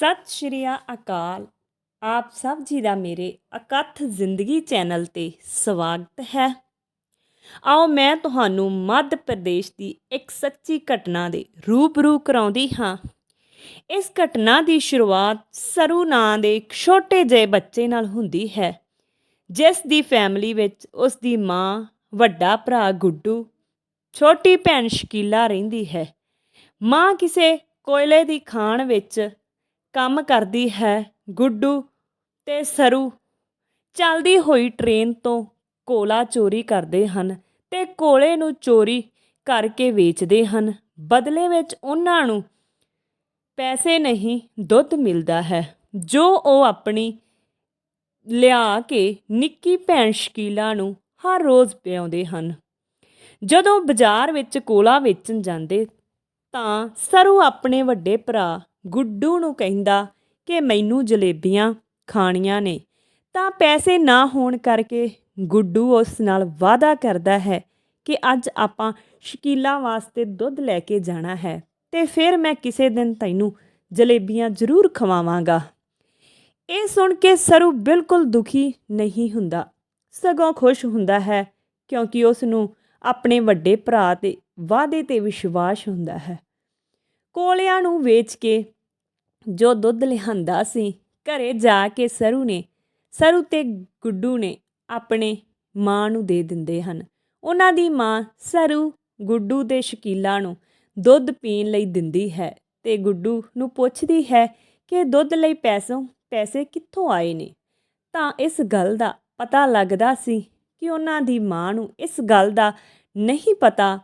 ਸਤਿ ਸ਼੍ਰੀ ਅਕਾਲ। ਆਪ ਸਭ ਜੀ ਦਾ ਮੇਰੇ ਅਕਥ ਜ਼ਿੰਦਗੀ ਚੈਨਲ ਤੇ ਸਵਾਗਤ ਹੈ। ਆਓ ਮੈਂ ਤੁਹਾਨੂੰ ਮੱਧ ਪ੍ਰਦੇਸ਼ ਦੀ ਇੱਕ ਸੱਚੀ ਘਟਨਾ ਦੇ ਰੂਬਰੂ ਕਰਾਉਂਦੀ ਹਾਂ। ਇਸ ਘਟਨਾ ਦੀ ਸ਼ੁਰੂਆਤ ਸਰੂ ਨਾਂ ਦੇ ਇੱਕ ਛੋਟੇ ਜਿਹੇ ਬੱਚੇ ਨਾਲ ਹੁੰਦੀ ਹੈ, ਜਿਸ ਦੀ ਫੈਮਿਲੀ ਵਿੱਚ ਉਸ ਦੀ ਮਾਂ, ਵੱਡਾ ਭਰਾ ਗੁੱਡੂ, ਛੋਟੀ ਭੈਣ ਸ਼ਕੀਲਾ ਰਹਿੰਦੀ ਹੈ। ਮਾਂ ਕਿਸੇ ਕੋਇਲੇ ਦੀ ਖਾਣ ਵਿੱਚ ਕੰਮ ਕਰਦੀ ਹੈ ਗੁੱਡੂ ਤੇ ਸਰੂ। ਚੱਲਦੀ ਹੋਈ ਟ੍ਰੇਨ ਤੋਂ ਕੋਲਾ ਚੋਰੀ ਕਰਦੇ ਹਨ ਤੇ ਕੋਲੇ ਨੂੰ ਚੋਰੀ ਕਰਕੇ ਵੇਚਦੇ ਹਨ। ਬਦਲੇ ਵਿੱਚ ਉਹਨਾਂ ਨੂੰ ਪੈਸੇ ਨਹੀਂ, ਦੁੱਧ ਮਿਲਦਾ ਹੈ। ਜੋ ਉਹ ਆਪਣੀ ਲਿਆ ਕੇ ਨਿੱਕੀ ਭੈਣ ਸ਼ਕੀਲਾ ਨੂੰ ਹਰ ਰੋਜ਼ ਪਿਆਉਂਦੇ ਹਨ। ਜਦੋਂ ਬਾਜ਼ਾਰ ਵਿੱਚ ਕੋਲਾ ਵੇਚਣ ਜਾਂਦੇ ਤਾਂ ਸਰੂ ਆਪਣੇ ਵੱਡੇ ਭਰਾ ਗੁੱਡੂ ਨੂੰ ਕਹਿੰਦਾ ਕਿ ਮੈਨੂੰ ਜਲੇਬੀਆਂ ਖਾਣੀਆਂ ਨੇ, ਤਾਂ ਪੈਸੇ ਨਾ ਹੋਣ ਕਰਕੇ ਗੁੱਡੂ ਉਸ ਨਾਲ ਵਾਅਦਾ ਕਰਦਾ ਹੈ ਕਿ ਅੱਜ ਆਪਾਂ ਸ਼ਕੀਲਾ ਵਾਸਤੇ ਦੁੱਧ ਲੈ ਕੇ ਜਾਣਾ ਹੈ ਤੇ ਫਿਰ ਮੈਂ ਕਿਸੇ ਦਿਨ ਤੈਨੂੰ ਜਲੇਬੀਆਂ ਜ਼ਰੂਰ ਖਵਾਵਾਂਗਾ। ਇਹ ਸੁਣ ਕੇ ਸਰੂ ਬਿਲਕੁਲ ਦੁਖੀ ਨਹੀਂ ਹੁੰਦਾ, ਸਗੋਂ ਖੁਸ਼ ਹੁੰਦਾ ਹੈ ਕਿਉਂਕਿ ਉਸ ਨੂੰ ਆਪਣੇ ਵੱਡੇ ਭਰਾ ਤੇ ਵਾਅਦੇ ਤੇ ਵਿਸ਼ਵਾਸ ਹੁੰਦਾ ਹੈ। ਕੋਲਿਆਂ ਨੂੰ ਵੇਚ ਕੇ ਜੋ ਦੁੱਧ ਲਿਆਂਦਾ ਸੀ, ਘਰੇ ਜਾ ਕੇ ਸਰੂ ਨੇ, ਸਰੂ ਤੇ ਗੁੱਡੂ ਨੇ ਆਪਣੇ ਮਾਂ ਨੂੰ ਦੇ ਦਿੰਦੇ ਹਨ। ਉਹਨਾਂ ਦੀ ਮਾਂ ਸਰੂ, ਗੁੱਡੂ ਤੇ ਸ਼ਕੀਲਾ ਨੂੰ ਦੁੱਧ ਪੀਣ ਲਈ ਦਿੰਦੀ ਹੈ ਤੇ ਗੁੱਡੂ ਨੂੰ ਪੁੱਛਦੀ ਹੈ ਕਿ ਦੁੱਧ ਲਈ ਪੈਸੋਂ ਪੈਸੇ ਕਿੱਥੋਂ ਆਏ ਨੇ? ਤਾਂ ਇਸ ਗੱਲ ਦਾ ਪਤਾ ਲੱਗਦਾ ਸੀ ਕਿ ਉਹਨਾਂ ਦੀ ਮਾਂ ਨੂੰ ਇਸ ਗੱਲ ਦਾ ਨਹੀਂ ਪਤਾ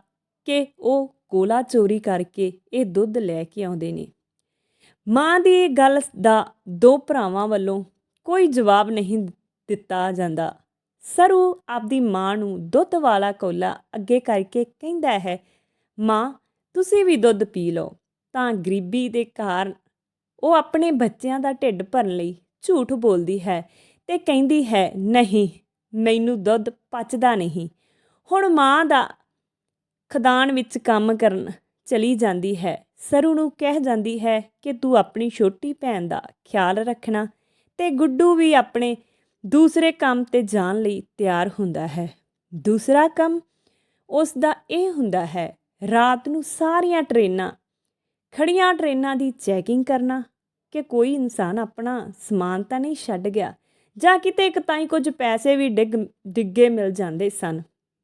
ਕਿ ਉਹ ਕੋਲਾ ਚੋਰੀ ਕਰਕੇ ਇਹ ਦੁੱਧ ਲੈ ਕੇ ਆਉਂਦੇ ਨੇ। ਮਾਂ ਦੀ ਇਹ ਗੱਲ ਦਾ ਦੋ ਭਰਾਵਾਂ ਵੱਲੋਂ ਕੋਈ ਜਵਾਬ ਨਹੀਂ ਦਿੱਤਾ ਜਾਂਦਾ। ਸਰੂ ਆਪਦੀ ਮਾਂ ਨੂੰ ਦੁੱਧ ਵਾਲਾ ਕੋਲਾ ਅੱਗੇ ਕਰਕੇ ਕਹਿੰਦਾ ਹੈ, ਮਾਂ, ਤੁਸੀਂ ਵੀ ਦੁੱਧ ਪੀ ਲਓ, ਤਾਂ ਗਰੀਬੀ ਦੇ ਕਾਰਨ ਉਹ ਆਪਣੇ ਬੱਚਿਆਂ ਦਾ ਢਿੱਡ ਭਰਨ ਲਈ ਝੂਠ ਬੋਲਦੀ ਹੈ ਤੇ ਕਹਿੰਦੀ ਹੈ, ਨਹੀਂ, ਮੈਨੂੰ ਦੁੱਧ ਪਚਦਾ ਨਹੀਂ। ਹੁਣ ਮਾਂ ਦਾ ਖਦਾਨ ਵਿੱਚ ਕੰਮ ਕਰਨ ਚਲੀ ਜਾਂਦੀ ਹੈ। ਸਰੂ ਨੂੰ ਕਹਿ ਜਾਂਦੀ ਹੈ ਕਿ ਤੂੰ ਆਪਣੀ ਛੋਟੀ ਭੈਣ ਦਾ ਖਿਆਲ ਰੱਖਣਾ ਤੇ ਗੁੱਡੂ ਵੀ ਆਪਣੇ ਦੂਸਰੇ ਕੰਮ ਤੇ ਜਾਣ ਲਈ ਤਿਆਰ ਹੁੰਦਾ ਹੈ। ਦੂਸਰਾ ਕੰਮ ਉਸ ਦਾ ਇਹ ਹੁੰਦਾ ਹੈ, ਰਾਤ ਨੂੰ ਸਾਰੀਆਂ ਟ੍ਰੇਨਾਂ ਖੜੀਆਂ ਟ੍ਰੇਨਾਂ ਦੀ ਚੈਕਿੰਗ ਕਰਨਾ ਕਿ ਕੋਈ ਇਨਸਾਨ ਆਪਣਾ ਸਮਾਨ ਤਾਂ ਨਹੀਂ ਛੱਡ ਗਿਆ ਜਾਂ ਕਿਤੇ ਇੱਕ ਤਾਂ ਹੀ ਕੁਝ ਪੈਸੇ ਵੀ ਡਿੱਗ, ਡਿੱਗੇ ਮਿਲ ਜਾਂਦੇ ਸਨ,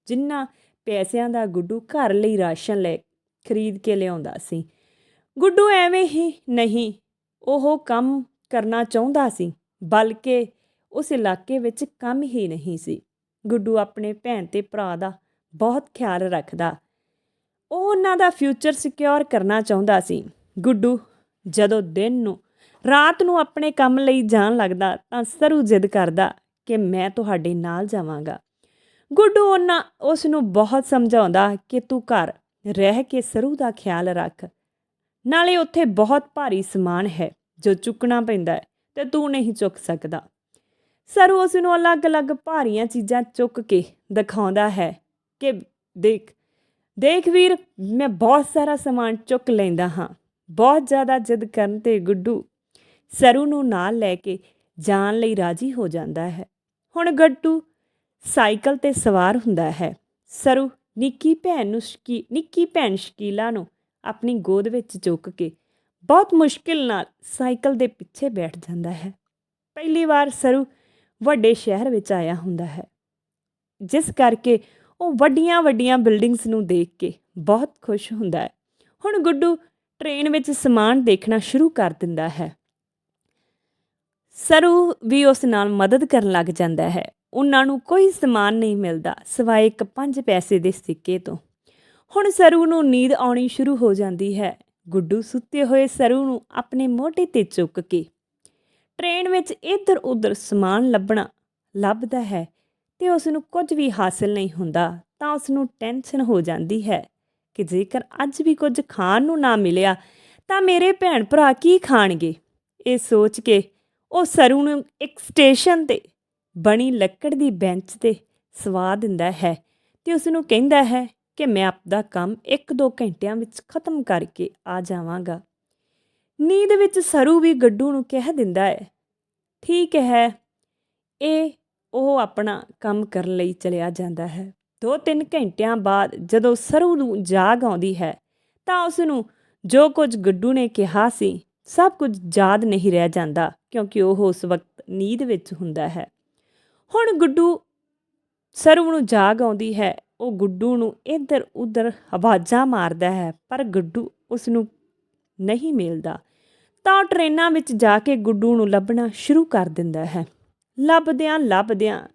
ਜਿੰਨਾ ਪੈਸਿਆਂ ਦਾ ਗੁੱਡੂ ਘਰ ਲਈ ਰਾਸ਼ਨ ਲੈ ਖਰੀਦ ਕੇ ਲਿਆਉਂਦਾ ਸੀ। ਗੁੱਡੂ ਐਵੇਂ ਹੀ ਨਹੀਂ, ਉਹ ਕੰਮ ਕਰਨਾ ਚਾਹੁੰਦਾ ਸੀ, ਬਲਕਿ ਉਸ ਇਲਾਕੇ ਵਿੱਚ ਕੰਮ ਹੀ ਨਹੀਂ ਸੀ। ਗੁੱਡੂ ਆਪਣੇ ਭੈਣ ਤੇ ਭਰਾ ਦਾ ਬਹੁਤ ਖਿਆਲ ਰੱਖਦਾ। ਉਹ ਉਹਨਾਂ ਦਾ ਫਿਊਚਰ ਸਿਕਿਉਰ ਕਰਨਾ ਚਾਹੁੰਦਾ ਸੀ। ਗੁੱਡੂ ਜਦੋਂ ਦਿਨ ਨੂੰ, ਰਾਤ ਨੂੰ ਆਪਣੇ ਕੰਮ ਲਈ ਜਾਣ ਲੱਗਦਾ ਤਾਂ ਸਰੂ ਜਿੱਦ ਕਰਦਾ ਕਿ ਮੈਂ ਤੁਹਾਡੇ ਨਾਲ ਜਾਵਾਂਗਾ। ਗੁੱਡੂ ਉਹਨਾਂ ਉਸ ਨੂੰ ਬਹੁਤ ਸਮਝਾਉਂਦਾ ਕਿ ਤੂੰ ਘਰ ਰਹਿ ਕੇ ਸਰੂ ਦਾ ਖਿਆਲ ਰੱਖ। ਨਾਲੇ ਉੱਥੇ ਬਹੁਤ ਭਾਰੀ ਸਮਾਨ ਹੈ ਜੋ ਚੁੱਕਣਾ ਪੈਂਦਾ ਹੈ ਤੇ ਤੂੰ ਨਹੀਂ ਚੁੱਕ ਸਕਦਾ। ਸਰੂ ਉਸ ਨੂੰ ਅਲੱਗ-ਅਲੱਗ ਭਾਰੀਆਂ ਚੀਜ਼ਾਂ ਚੁੱਕ ਕੇ ਦਿਖਾਉਂਦਾ ਹੈ ਕਿ ਦੇਖ ਦੇਖ ਵੀਰ, ਮੈਂ ਬਹੁਤ ਸਾਰਾ ਸਮਾਨ ਚੁੱਕ ਲੈਂਦਾ ਹਾਂ। ਬਹੁਤ ਜ਼ਿਆਦਾ ਜਿੱਦ ਕਰਨ ਤੇ ਗੁੱਡੂ ਸਰੂ ਨੂੰ ਨਾਲ ਲੈ ਕੇ ਜਾਣ ਲਈ ਰਾਜੀ ਹੋ ਜਾਂਦਾ ਹੈ। ਹੁਣ ਗੱਟੂ ਸਾਈਕਲ ਤੇ ਸਵਾਰ ਹੁੰਦਾ ਹੈ। ਸਰੂ ਨਿੱਕੀ ਭੈਣ ਨੂੰ ਸ਼ਕੀ, ਨਿੱਕੀ ਭੈਣ ਸ਼ਕੀਲਾ ਨੂੰ ਆਪਣੀ ਗੋਦ ਵਿੱਚ ਚੁੱਕ ਕੇ ਬਹੁਤ ਮੁਸ਼ਕਿਲ ਨਾਲ ਸਾਈਕਲ ਦੇ ਪਿੱਛੇ ਬੈਠ ਜਾਂਦਾ ਹੈ। ਪਹਿਲੀ ਵਾਰ ਸਰੂ ਵੱਡੇ ਸ਼ਹਿਰ ਵਿੱਚ ਆਇਆ ਹੁੰਦਾ ਹੈ। ਜਿਸ ਕਰਕੇ ਉਹ ਵੱਡੀਆਂ ਵੱਡੀਆਂ ਬਿਲਡਿੰਗਸ ਨੂੰ ਦੇਖ ਕੇ ਬਹੁਤ ਖੁਸ਼ ਹੁੰਦਾ ਹੈ। ਹੁਣ ਗੁੱਡੂ ਟ੍ਰੇਨ ਵਿੱਚ ਸਮਾਨ ਦੇਖਣਾ ਸ਼ੁਰੂ ਕਰ ਦਿੰਦਾ ਹੈ। ਸਰੂ ਵੀ ਉਸ ਨਾਲ ਮਦਦ ਕਰਨ ਲੱਗ ਜਾਂਦਾ ਹੈ। ਉਹਨਾਂ ਨੂੰ ਕੋਈ ਸਮਾਨ ਨਹੀਂ ਮਿਲਦਾ, ਸਿਵਾਏ ਇੱਕ 5 ਪੈਸੇ ਦੇ ਸਿੱਕੇ ਤੋਂ। ਹੁਣ ਸਰੂ ਨੂੰ ਨੀਂਦ ਆਉਣੀ ਸ਼ੁਰੂ ਹੋ ਜਾਂਦੀ ਹੈ। ਗੁੱਡੂ ਸੁੱਤੇ ਹੋਏ ਸਰੂ ਨੂੰ ਆਪਣੇ ਮੋਢੇ ਤੇ ਚੁੱਕ ਕੇ। ਟ੍ਰੇਨ ਵਿੱਚ ਇੱਧਰ ਉੱਧਰ ਸਮਾਨ ਲੱਭਣਾ ਲੱਭਦਾ ਹੈ ਤੇ ਉਸ ਨੂੰ ਕੁਝ ਵੀ ਹਾਸਲ ਨਹੀਂ ਹੁੰਦਾ, ਤਾਂ ਉਸ ਨੂੰ ਟੈਨਸ਼ਨ ਹੋ ਜਾਂਦੀ ਹੈ ਕਿ ਜੇਕਰ ਅੱਜ ਵੀ ਕੁਝ ਖਾਣ ਨੂੰ ਨਾ ਮਿਲਿਆ, ਤਾਂ ਮੇਰੇ ਭੈਣ ਭਰਾ ਕੀ ਖਾਣਗੇ? ਇਹ ਸੋਚ ਕੇ ਉਹ ਸਰੂ ਨੂੰ ਇੱਕ ਸਟੇਸ਼ਨ ਤੇ ਬਣੀ ਲੱਕੜ ਦੀ ਬੈਂਚ ਤੇ ਸਵਾ ਦਿੰਦਾ ਹੈ ਤੇ ਉਸ ਨੂੰ ਕਹਿੰਦਾ ਹੈ ਕਿ ਮੈਂ ਆਪਦਾ ਕੰਮ 1-2 ਘੰਟਿਆਂ ਵਿੱਚ ਖਤਮ ਕਰਕੇ ਆ ਜਾਵਾਂਗਾ। ਨੀਂਦ ਵਿੱਚ ਸਰੂ ਵੀ ਗੱਡੂ ਨੂੰ ਕਹਿ ਦਿੰਦਾ ਹੈ, ਠੀਕ ਹੈ, ਇਹ ਉਹ ਆਪਣਾ ਕੰਮ ਕਰਨ ਲਈ ਚਲਿਆ ਜਾਂਦਾ ਹੈ। ਦੋ ਤਿੰਨ ਘੰਟਿਆਂ ਬਾਅਦ ਜਦੋਂ ਸਰੂ ਨੂੰ ਜਾਗ ਆਉਂਦੀ ਹੈ, ਤਾਂ ਉਸ ਨੂੰ ਜੋ ਕੁਝ ਗੱਡੂ ਨੇ ਕਿਹਾ ਸੀ, ਸਭ ਕੁਝ ਯਾਦ ਨਹੀਂ ਰਹਿ ਜਾਂਦਾ ਕਿਉਂਕਿ ਉਹ ਉਸ ਵਕਤ ਨੀਂਦ ਵਿੱਚ ਹੁੰਦਾ ਹੈ। ਹੁਣ ਗੁੱਡੂ ਸਰੂ ਨੂੰ ਜਾਗ ਆਉਂਦੀ ਹੈ, ਉਹ ਗੁੱਡੂ ਨੂੰ ਇੱਧਰ ਉੱਧਰ ਆਵਾਜ਼ਾਂ ਮਾਰਦਾ ਹੈ, ਪਰ ਗੁੱਡੂ ਉਸ ਨੂੰ ਨਹੀਂ ਮਿਲਦਾ। ਤਾਂ ਉਹ ਟ੍ਰੇਨਾਂ ਵਿੱਚ ਜਾ ਕੇ ਗੁੱਡੂ ਨੂੰ ਲੱਭਣਾ ਸ਼ੁਰੂ ਕਰ ਦਿੰਦਾ ਹੈ। ਲੱਭਦਿਆਂ ਲੱਭਦਿਆਂ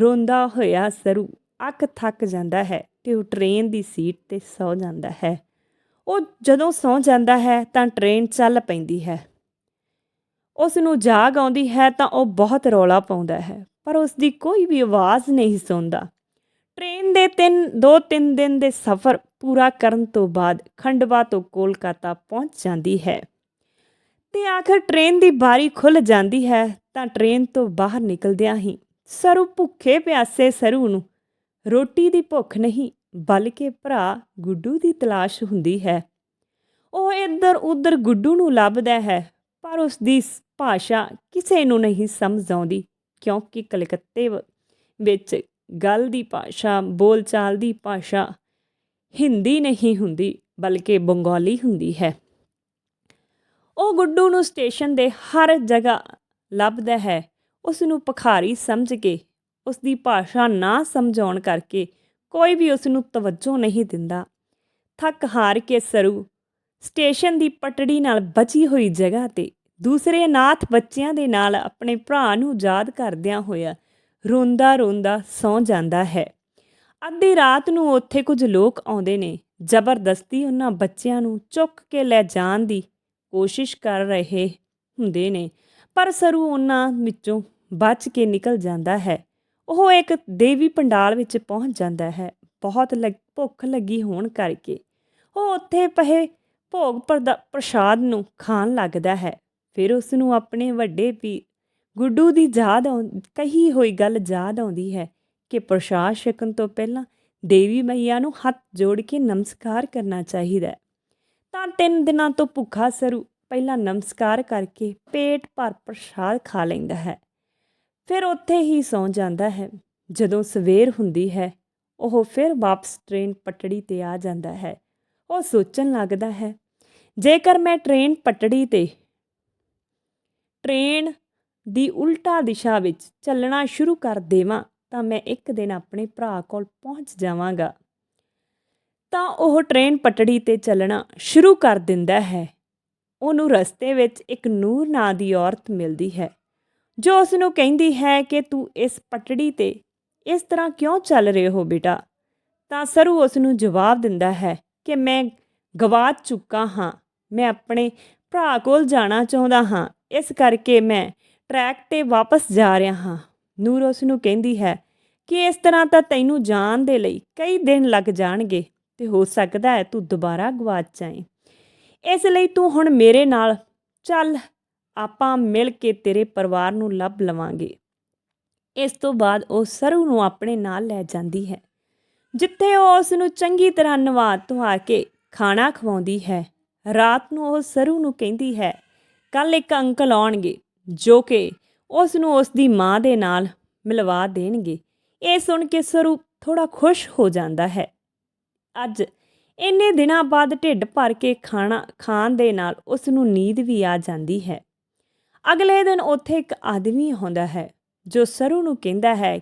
ਰੋਂਦਾ ਹੋਇਆ ਸਰੂ ਅੱਖ ਥੱਕ ਜਾਂਦਾ ਹੈ ਤੇ ਉਹ ਟ੍ਰੇਨ ਦੀ ਸੀਟ ਤੇ ਸੌ ਜਾਂਦਾ ਹੈ। ਉਹ ਜਦੋਂ ਸੌ ਜਾਂਦਾ ਹੈ ਤਾਂ ਟ੍ਰੇਨ ਚੱਲ ਪੈਂਦੀ ਹੈ। ਉਸ ਨੂੰ ਜਾਗ ਆਉਂਦੀ ਹੈ ਤਾਂ ਉਹ ਬਹੁਤ ਰੌਲਾ ਪਾਉਂਦਾ ਹੈ। ਪਰ ਉਸ ਦੀ ਕੋਈ ਵੀ ਆਵਾਜ਼ ਨਹੀਂ ਸੁਣਦਾ। ਟ੍ਰੇਨ ਦੇ ਤਿੰਨ, ਦੋ, ਤਿੰਨ ਦਿਨ ਦੇ ਸਫ਼ਰ ਪੂਰਾ ਕਰਨ ਤੋਂ ਬਾਅਦ ਖੰਡਵਾ ਤੋਂ ਕੋਲਕਾਤਾ ਪਹੁੰਚ ਜਾਂਦੀ ਹੈ। ਤੇ ਆਖਰ ਟ੍ਰੇਨ ਦੀ ਬਾਰੀ ਖੁੱਲ ਜਾਂਦੀ ਹੈ ਤਾਂ ਟ੍ਰੇਨ ਤੋਂ ਬਾਹਰ ਨਿਕਲਦਿਆਂ ਹੀ ਸਰੂ ਭੁੱਖੇ ਪਿਆਸੇ ਸਰੂ ਨੂੰ ਰੋਟੀ ਦੀ ਭੁੱਖ ਨਹੀਂ, ਬਲਕਿ ਭਰਾ ਗੁੱਡੂ ਦੀ ਤਲਾਸ਼ ਹੁੰਦੀ ਹੈ। ਉਹ ਇੱਧਰ ਉੱਧਰ ਗੁੱਡੂ ਨੂੰ ਲੱਭਦਾ ਹੈ, ਪਰ ਉਸ ਦੀ ਭਾਸ਼ਾ ਕਿਸੇ ਨੂੰ ਨਹੀਂ ਸਮਝ ਆਉਂਦੀ। ਕਿਉਂਕਿ ਕਲਕੱਤੇ ਵਿੱਚ ਗੱਲ ਦੀ ਭਾਸ਼ਾ, ਬੋਲਚਾਲ ਦੀ ਭਾਸ਼ਾ ਹਿੰਦੀ ਨਹੀਂ ਹੁੰਦੀ, ਬਲਕਿ ਬੰਗਾਲੀ ਹੁੰਦੀ ਹੈ। ਉਹ ਗੁੱਡੂ ਨੂੰ ਸਟੇਸ਼ਨ ਦੇ ਹਰ ਜਗ੍ਹਾ ਲੱਭਦਾ ਹੈ। ਉਸ ਨੂੰ ਭਖਾਰੀ ਸਮਝ ਕੇ ਉਸ ਦੀ ਭਾਸ਼ਾ ਨਾ ਸਮਝਾਉਣ ਕਰਕੇ ਕੋਈ ਵੀ ਉਸ ਨੂੰ ਤਵੱਜੋ ਨਹੀਂ ਦਿੰਦਾ। ਥੱਕ ਹਾਰ ਕੇ ਸਰੂ, ਸਟੇਸ਼ਨ ਦੀ ਪਟੜੀ ਨਾਲ ਬਚੀ ਹੋਈ ਜਗ੍ਹਾ ਤੇ ਦੂਸਰੇ ਅਨਾਥ ਬੱਚਿਆਂ ਦੇ ਨਾਲ ਆਪਣੇ ਭਰਾ ਨੂੰ ਯਾਦ ਕਰਦਿਆਂ ਹੋਇਆ ਰੋਂਦਾ ਰੋਂਦਾ ਸੌਂ ਜਾਂਦਾ ਹੈ। ਅੱਧੀ ਰਾਤ ਨੂੰ ਉੱਥੇ ਕੁਝ ਲੋਕ ਆਉਂਦੇ ਨੇ। ਜ਼ਬਰਦਸਤੀ ਉਹਨਾਂ ਬੱਚਿਆਂ ਨੂੰ ਚੁੱਕ ਕੇ ਲੈ ਜਾਣ ਦੀ ਕੋਸ਼ਿਸ਼ ਕਰ ਰਹੇ ਹੁੰਦੇ ਨੇ, ਪਰ ਸਰੂ ਉਹਨਾਂ ਵਿੱਚੋਂ ਬਚ ਕੇ ਨਿਕਲ ਜਾਂਦਾ ਹੈ। ਉਹ ਇੱਕ ਦੇਵੀ ਪੰਡਾਲ ਵਿੱਚ ਪਹੁੰਚ ਜਾਂਦਾ ਹੈ। ਬਹੁਤ ਲੱਗ- ਭੁੱਖ ਲੱਗੀ ਹੋਣ ਕਰਕੇ। ਉਹ ਉੱਥੇ ਪਹੇ ਭੋਗ ਪ੍ਰਦਾ- ਪ੍ਰਸ਼ਾਦ ਨੂੰ ਖਾਣ ਲੱਗਦਾ ਹੈ। ਫਿਰ ਉਸ ਨੂੰ ਆਪਣੇ ਵੱਡੇ ਪੀ ਗੁੱਡੂ ਦੀ ਯਾਦ ਆਉਂ, ਕਹੀ ਹੋਈ ਗੱਲ ਯਾਦ ਆਉਂਦੀ ਹੈ ਕਿ ਪ੍ਰਸ਼ਾਦ ਛਕਣ ਤੋਂ ਪਹਿਲਾਂ ਦੇਵੀ ਮਈਆ ਨੂੰ ਹੱਥ ਜੋੜ ਕੇ ਨਮਸਕਾਰ ਕਰਨਾ ਚਾਹੀਦਾ ਹੈ। ਤਾਂ ਤਿੰਨ ਦਿਨਾਂ ਤੋਂ ਭੁੱਖਾ ਸਰੂ, ਪਹਿਲਾਂ ਨਮਸਕਾਰ ਕਰਕੇ ਪੇਟ ਭਰ ਪ੍ਰਸ਼ਾਦ ਖਾ ਲੈਂਦਾ ਹੈ। ਫਿਰ ਉੱਥੇ ਹੀ ਸੌਂ ਜਾਂਦਾ ਹੈ। ਜਦੋਂ ਸਵੇਰ ਹੁੰਦੀ ਹੈ, ਉਹ ਫਿਰ ਵਾਪਸ ਟ੍ਰੇਨ ਪਟੜੀ ਤੇ ਆ ਜਾਂਦਾ ਹੈ। ਉਹ ਸੋਚਣ ਲੱਗਦਾ ਹੈ, ਜੇਕਰ ਮੈਂ ਟ੍ਰੇਨ ਪਟੜੀ ਤੇ ਟ੍ਰੇਨ ਦੀ ਉਲਟਾ ਦਿਸ਼ਾ ਵਿੱਚ ਚੱਲਣਾ ਸ਼ੁਰੂ ਕਰ ਦੇਵਾਂ, ਤਾਂ ਮੈਂ ਇੱਕ ਦਿਨ ਆਪਣੇ ਭਰਾ ਕੋਲ ਪਹੁੰਚ ਜਾਵਾਂਗਾ। ਤਾਂ ਉਹ ਟ੍ਰੇਨ ਪਟੜੀ ਤੇ ਚੱਲਣਾ ਸ਼ੁਰੂ ਕਰ ਦਿੰਦਾ ਹੈ। ਉਹਨੂੰ ਰਸਤੇ ਵਿੱਚ ਇੱਕ ਨੂਰ ਨਾਂ ਦੀ ਔਰਤ ਮਿਲਦੀ ਹੈ, ਜੋ ਉਸ ਨੂੰ ਕਹਿੰਦੀ ਹੈ ਕਿ ਤੂੰ ਇਸ ਪਟੜੀ ਤੇ ਇਸ ਤਰ੍ਹਾਂ ਕਿਉਂ ਚੱਲ ਰਹੇ ਹੋ ਬੇਟਾ? ਤਾਂ ਸਰੂ ਉਸ ਨੂੰ ਜਵਾਬ ਦਿੰਦਾ ਹੈ ਕਿ ਮੈਂ ਗਵਾਚ ਚੁੱਕਾ ਹਾਂ, ਮੈਂ ਆਪਣੇ ਭਰਾ ਕੋਲ ਜਾਣਾ ਚਾਹੁੰਦਾ ਹਾਂ। ਇਸ ਕਰਕੇ ਮੈਂ ਟਰੈਕ ਤੇ ਵਾਪਸ ਜਾ ਰਿਹਾ ਹਾਂ। ਨੂਰ ਉਸ ਨੂੰ ਕਹਿੰਦੀ ਹੈ ਕਿ ਇਸ ਤਰ੍ਹਾਂ ਤਾਂ ਤੈਨੂੰ ਜਾਣ ਦੇ ਲਈ ਕਈ ਦਿਨ ਲੱਗ ਜਾਣਗੇ ਤੇ ਹੋ ਸਕਦਾ ਹੈ ਤੂੰ ਦੁਬਾਰਾ ਗਵਾਚ ਜਾਏ। ਇਸ ਲਈ ਤੂੰ ਹੁਣ ਮੇਰੇ ਨਾਲ ਚੱਲ, ਆਪਾਂ ਮਿਲ ਕੇ ਤੇਰੇ ਪਰਿਵਾਰ ਨੂੰ ਲੱਭ ਲਵਾਂਗੇ। ਇਸ ਤੋਂ ਬਾਅਦ ਉਹ ਸਰੂ ਨੂੰ ਆਪਣੇ ਨਾਲ ਲੈ ਜਾਂਦੀ ਹੈ, ਜਿੱਥੇ ਉਹ ਉਸ ਨੂੰ ਚੰਗੀ ਤਰ੍ਹਾਂ ਨਵਾ ਧਵਾ ਕੇ ਖਾਣਾ ਖਵਾਉਂਦੀ ਹੈ। ਰਾਤ ਨੂੰ ਉਹ ਸਰੂ ਨੂੰ ਕਹਿੰਦੀ ਹੈ ਕੱਲ ਇੱਕ ਅੰਕਲ ਆਉਣਗੇ, ਜੋ ਕਿ ਉਸ ਨੂੰ ਉਸ ਦੀ ਮਾਂ ਦੇ ਨਾਲ ਮਿਲਵਾ ਦੇਣਗੇ। ਇਹ ਸੁਣ ਕੇ ਸਰੂ ਥੋੜਾ ਖੁਸ਼ ਹੋ ਜਾਂਦਾ ਹੈ। ਅੱਜ ਇੰਨੇ ਦਿਨਾਂ ਬਾਅਦ ਢਿੱਡ ਭਰ ਕੇ ਖਾਣਾ, ਖਾਣ ਦੇ ਨਾਲ ਉਸ ਨੂੰ ਨੀਂਦ ਵੀ ਆ ਜਾਂਦੀ ਹੈ। ਅਗਲੇ ਦਿਨ ਉੱਥੇ ਇੱਕ ਆਦਮੀ ਆਉਂਦਾ ਹੈ, ਜੋ ਸਰੂ ਨੂੰ ਕਹਿੰਦਾ ਹੈ,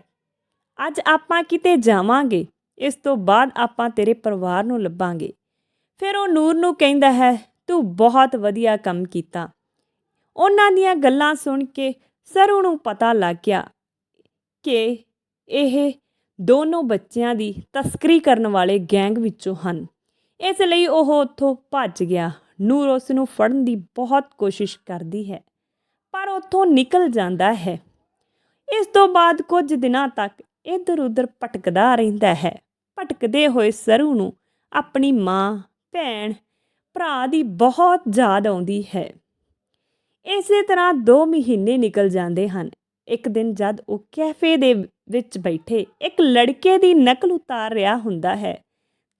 ਅੱਜ ਆਪਾਂ ਕਿਤੇ ਜਾਵਾਂਗੇ, ਇਸ ਤੋਂ ਬਾਅਦ ਆਪਾਂ ਤੇਰੇ ਪਰਿਵਾਰ ਨੂੰ ਲੱਭਾਂਗੇ। ਫਿਰ ਉਹ ਨੂਰ ਨੂੰ ਕਹਿੰਦਾ ਹੈ, ਤੂੰ ਬਹੁਤ ਵਧੀਆ ਕੰਮ ਕੀਤਾ। ਉਹਨਾਂ ਦੀਆਂ ਗੱਲਾਂ ਸੁਣ ਕੇ ਸਰੂ ਨੂੰ ਪਤਾ ਲੱਗ ਗਿਆ ਕਿ ਇਹ ਦੋਨੋਂ ਬੱਚਿਆਂ ਦੀ ਤਸਕਰੀ ਕਰਨ ਵਾਲੇ ਗੈਂਗ ਵਿੱਚੋਂ ਹਨ। ਇਸ ਲਈ ਉਹ ਉੱਥੋਂ ਭੱਜ ਗਿਆ। ਨੂਰ ਉਸ ਨੂੰ ਫੜਨ ਦੀ ਬਹੁਤ ਕੋਸ਼ਿਸ਼ ਕਰਦੀ ਹੈ, ਪਰ ਉੱਥੋਂ ਨਿਕਲ ਜਾਂਦਾ ਹੈ। ਇਸ ਤੋਂ ਬਾਅਦ ਕੁਝ ਦਿਨਾਂ ਤੱਕ ਇੱਧਰ ਉੱਧਰ ਭਟਕਦਾ ਰਹਿੰਦਾ ਹੈ। ਭਟਕਦੇ ਹੋਏ ਸਰੂ ਨੂੰ ਆਪਣੀ ਮਾਂ, ਭੈਣ, ਭਰਾ ਦੀ ਬਹੁਤ ਯਾਦ ਆਉਂਦੀ ਹੈ। ਇਸੇ ਤਰ੍ਹਾਂ 2 ਮਹੀਨੇ ਨਿਕਲ ਜਾਂਦੇ ਹਨ। ਇੱਕ ਦਿਨ ਜਦ ਉਹ ਕੈਫੇ ਦੇ ਵਿੱਚ ਬੈਠੇ, ਇੱਕ ਲੜਕੇ ਦੀ ਨਕਲ ਉਤਾਰ ਰਿਹਾ ਹੁੰਦਾ ਹੈ,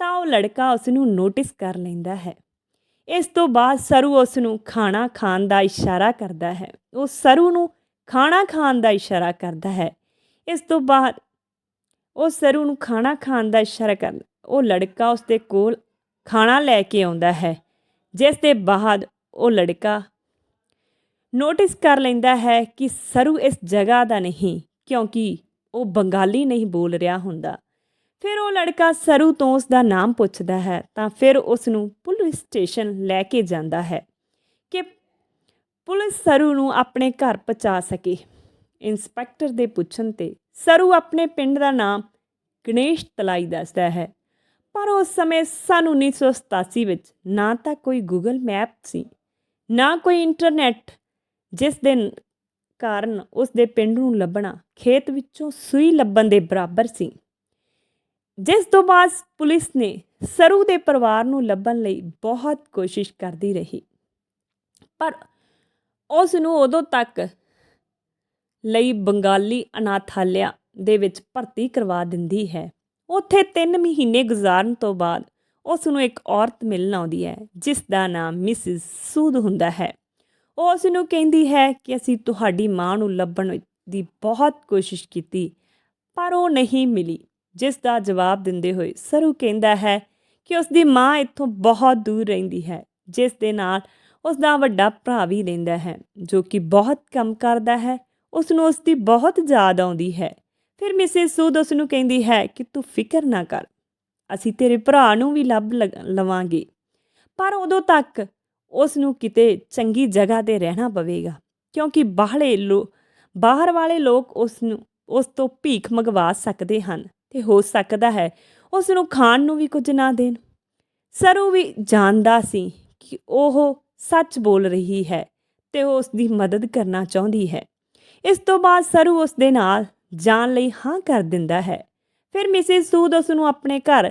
ਤਾਂ ਉਹ ਲੜਕਾ ਉਸ ਨੂੰ ਨੋਟਿਸ ਕਰ ਲੈਂਦਾ ਹੈ। ਇਸ ਤੋਂ ਬਾਅਦ ਸਰੂ ਉਸ ਨੂੰ ਖਾਣਾ ਖਾਣ ਦਾ ਇਸ਼ਾਰਾ ਕਰਦਾ ਹੈ। ਉਹ ਸਰੂ ਨੂੰ ਖਾਣਾ ਖਾਣ ਦਾ ਇਸ਼ਾਰਾ ਕਰਦਾ ਹੈ। ਇਸ ਤੋਂ ਬਾਅਦ ਉਹ ਸਰੂ ਨੂੰ ਖਾਣਾ ਖਾਣ ਦਾ ਇਸ਼ਾਰਾ ਕਰ, ਉਹ ਲੜਕਾ ਉਸ ਦੇ ਕੋਲ ਖਾਣਾ ਲੈ ਕੇ ਆਉਂਦਾ ਹੈ, ਜਿਸ ਦੇ ਬਾਅਦ ਉਹ ਲੜਕਾ ਨੋਟਿਸ ਕਰ ਲੈਂਦਾ ਹੈ ਕਿ ਸਰੂ ਇਸ ਜਗ੍ਹਾ ਦਾ ਨਹੀਂ, ਕਿਉਂਕਿ ਉਹ ਬੰਗਾਲੀ ਨਹੀਂ ਬੋਲ ਰਿਹਾ ਹੁੰਦਾ। ਫਿਰ ਉਹ ਲੜਕਾ ਸਰੂ ਤੋਂ ਉਸ ਦਾ ਨਾਮ ਪੁੱਛਦਾ ਹੈ, ਤਾਂ ਫਿਰ ਉਸ ਨੂੰ ਪੁਲਿਸ ਸਟੇਸ਼ਨ ਲੈ ਕੇ ਜਾਂਦਾ ਹੈ ਕਿ ਪੁਲਿਸ ਸਰੂ ਨੂੰ ਆਪਣੇ ਘਰ ਪਹੁੰਚਾ ਸਕੇ। ਇੰਸਪੈਕਟਰ ਦੇ ਪੁੱਛਣ ਤੇ ਸਰੂ ਆਪਣੇ ਪਿੰਡ ਦਾ ਨਾਮ ਗਣੇਸ਼ ਤਲਾਈ ਦੱਸਦਾ ਹੈ, ਪਰ ਉਸ ਸਮੇਂ ਸਨ 1987 ਵਿੱਚ ਨਾ ਤਾਂ ਕੋਈ ਗੂਗਲ ਮੈਪ ਸੀ, ਨਾ ਕੋਈ ਇੰਟਰਨੈਟ ਜਿਸ ਦੇ ਕਾਰਨ ਉਸ ਦੇ ਪਿੰਡ ਨੂੰ ਲੱਭਣਾ ਖੇਤ ਵਿੱਚੋਂ ਸੂਈ ਲੱਭਣ ਦੇ ਬਰਾਬਰ ਸੀ। ਜਿਸ ਤੋਂ ਬਾਅਦ ਪੁਲਿਸ ਨੇ ਸਰੂ ਦੇ ਪਰਿਵਾਰ ਨੂੰ ਲੱਭਣ ਲਈ ਬਹੁਤ ਕੋਸ਼ਿਸ਼ ਕਰਦੀ ਰਹੀ। ਪਰ ਉਸ ਨੂੰ ਉਦੋਂ ਤੱਕ ਲਈ ਬੰਗਾਲੀ ਅਨਾਥਾਲਿਆ ਦੇ ਵਿੱਚ ਭਰਤੀ ਕਰਵਾ ਦਿੰਦੀ ਹੈ। ਉੱਥੇ 3 ਮਹੀਨੇ ਗੁਜ਼ਾਰਨ ਤੋਂ ਬਾਅਦ ਉਸ ਨੂੰ ਇੱਕ ਔਰਤ ਮਿਲਣ ਆਉਂਦੀ ਹੈ, ਜਿਸ ਦਾ ਨਾਮ ਮਿਸਿਸ ਸੂਦ ਹੁੰਦਾ ਹੈ। ਉਹ ਉਸ ਨੂੰ ਕਹਿੰਦੀ ਹੈ ਕਿ ਅਸੀਂ ਤੁਹਾਡੀ ਮਾਂ ਨੂੰ ਲੱਭਣ ਦੀ ਬਹੁਤ ਕੋਸ਼ਿਸ਼ ਕੀਤੀ, ਪਰ ਉਹ ਨਹੀਂ ਮਿਲੀ। ਜਿਸ ਦਾ ਜਵਾਬ ਦਿੰਦੇ ਹੋਏ ਸਰੂ ਕਹਿੰਦਾ ਹੈ ਕਿ ਉਸ ਦੀ ਮਾਂ ਇੱਥੋਂ ਬਹੁਤ ਦੂਰ ਰਹਿੰਦੀ ਹੈ, ਜਿਸ ਦੇ ਨਾਲ ਉਸ ਦਾ ਵੱਡਾ ਭਰਾ ਵੀ ਰਹਿੰਦਾ ਹੈ, ਜੋ ਕਿ ਬਹੁਤ ਕੰਮ ਕਰਦਾ ਹੈ, ਉਸ ਨੂੰ ਉਸ ਦੀ ਬਹੁਤ ਯਾਦ ਆਉਂਦੀ ਹੈ। ਫਿਰ ਮਿਸਿਸ ਸੂਦ ਉਸ ਨੂੰ ਕਹਿੰਦੀ ਹੈ ਕਿ ਤੂੰ ਫਿਕਰ ਨਾ ਕਰ, ਅਸੀਂ ਤੇਰੇ ਭਰਾ ਨੂੰ ਵੀ ਲੱਭ ਲਗ- ਲਵਾਂਗੇ। ਪਰ ਉਦੋਂ ਤੱਕ ਉਸ ਨੂੰ ਕਿਤੇ ਚੰਗੀ ਜਗ੍ਹਾ ਤੇ ਰਹਿਣਾ ਪਵੇਗਾ, ਕਿਉਂਕਿ ਬਾਹਲੇ ਲੋ, ਬਾਹਰ ਵਾਲੇ ਲੋਕ ਉਸ ਨੂੰ ਉਸ ਤੋਂ ਭੀਖ ਮੰਗਵਾ ਸਕਦੇ ਹਨ ਤੇ ਹੋ ਸਕਦਾ ਹੈ ਉਸ ਨੂੰ ਖਾਣ ਨੂੰ ਵੀ ਕੁਝ ਨਾ ਦੇਣ। ਸਰੂ ਵੀ ਜਾਣਦਾ ਸੀ ਕਿ ਉਹ ਸੱਚ ਬੋਲ ਰਹੀ ਹੈ ਤੇ ਉਹ ਉਸ ਦੀ ਮਦਦ ਕਰਨਾ ਚਾਹੁੰਦੀ ਹੈ। ਇਸ ਤੋਂ ਬਾਅਦ ਸਰੂ ਉਸ ਦੇ ਨਾਲ ਜਾਣ ਲਈ ਹਾਂ ਕਰ ਦਿੰਦਾ ਹੈ। ਫਿਰ ਮਿਸਿਸ ਸੂਦ ਉਸ ਨੂੰ ਆਪਣੇ ਘਰ,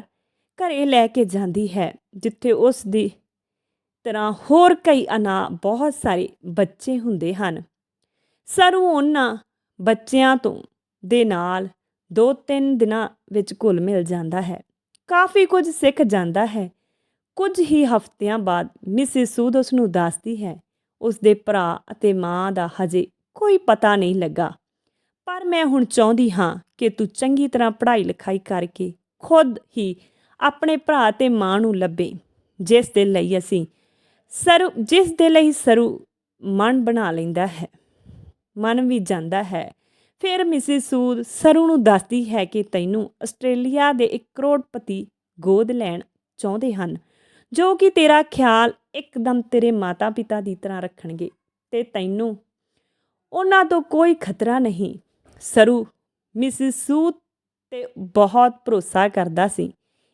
ਘਰੇ ਲੈ ਕੇ ਜਾਂਦੀ ਹੈ, ਜਿੱਥੇ ਉਸ ਦੀ ਤਰ੍ਹਾਂ ਹੋਰ ਕਈ ਅਨਾ ਬਹੁਤ ਸਾਰੇ ਬੱਚੇ ਹੁੰਦੇ ਹਨ। ਸਰੂ ਉਹਨਾਂ ਬੱਚਿਆਂ ਤੋਂ ਦੇ ਨਾਲ ਦੋ ਤਿੰਨ ਦਿਨਾਂ ਵਿੱਚ ਘੁਲ ਮਿਲ ਜਾਂਦਾ ਹੈ। ਕਾਫੀ ਕੁਝ ਸਿੱਖ ਜਾਂਦਾ ਹੈ। ਕੁਝ ਹੀ ਹਫ਼ਤਿਆਂ ਬਾਅਦ ਮਿਸਿਸ ਸੂਦ ਉਸ ਨੂੰ ਦੱਸਦੀ ਹੈ, ਉਸ ਦੇ ਭਰਾ ਅਤੇ ਮਾਂ ਦਾ ਹਜੇ ਕੋਈ ਪਤਾ ਨਹੀਂ ਲੱਗਾ। ਪਰ ਮੈਂ ਹੁਣ ਚਾਹੁੰਦੀ ਹਾਂ ਕਿ ਤੂੰ ਚੰਗੀ ਤਰ੍ਹਾਂ ਪੜ੍ਹਾਈ ਲਿਖਾਈ ਕਰਕੇ ਖੁਦ ਹੀ ਆਪਣੇ ਭਰਾ ਤੇ ਮਾਂ ਨੂੰ ਲੱਭੇ, ਜਿਸ ਦੇ ਲਈ ਅਸੀਂ ਸਰੂ, ਜਿਸ ਦੇ ਲਈ ਸਰੂ ਮਨ ਬਣਾ ਲੈਂਦਾ ਹੈ, ਮਨ ਵੀ ਜਾਂਦਾ ਹੈ। ਫਿਰ ਮਿਸਿਸ ਸੂਦ ਸਰੂ ਨੂੰ ਦੱਸਦੀ ਹੈ ਕਿ ਤੈਨੂੰ ਆਸਟ੍ਰੇਲੀਆ ਦੇ ਇੱਕ ਕਰੋੜਪਤੀ ਗੋਦ ਲੈਣ ਚਾਹੁੰਦੇ ਹਨ, ਜੋ ਕਿ ਤੇਰਾ ਖਿਆਲ ਇੱਕਦਮ ਤੇਰੇ ਮਾਤਾ-ਪਿਤਾ ਦੀ ਤਰ੍ਹਾਂ ਰੱਖਣਗੇ ਤੇ ਤੈਨੂੰ ਉਹਨਾਂ ਤੋਂ ਕੋਈ ਖਤਰਾ ਨਹੀਂ। ਸਰੂ, ਮਿਸਿਸ ਸੂਦ ਤੇ ਬਹੁਤ ਭਰੋਸਾ ਕਰਦਾ ਸੀ।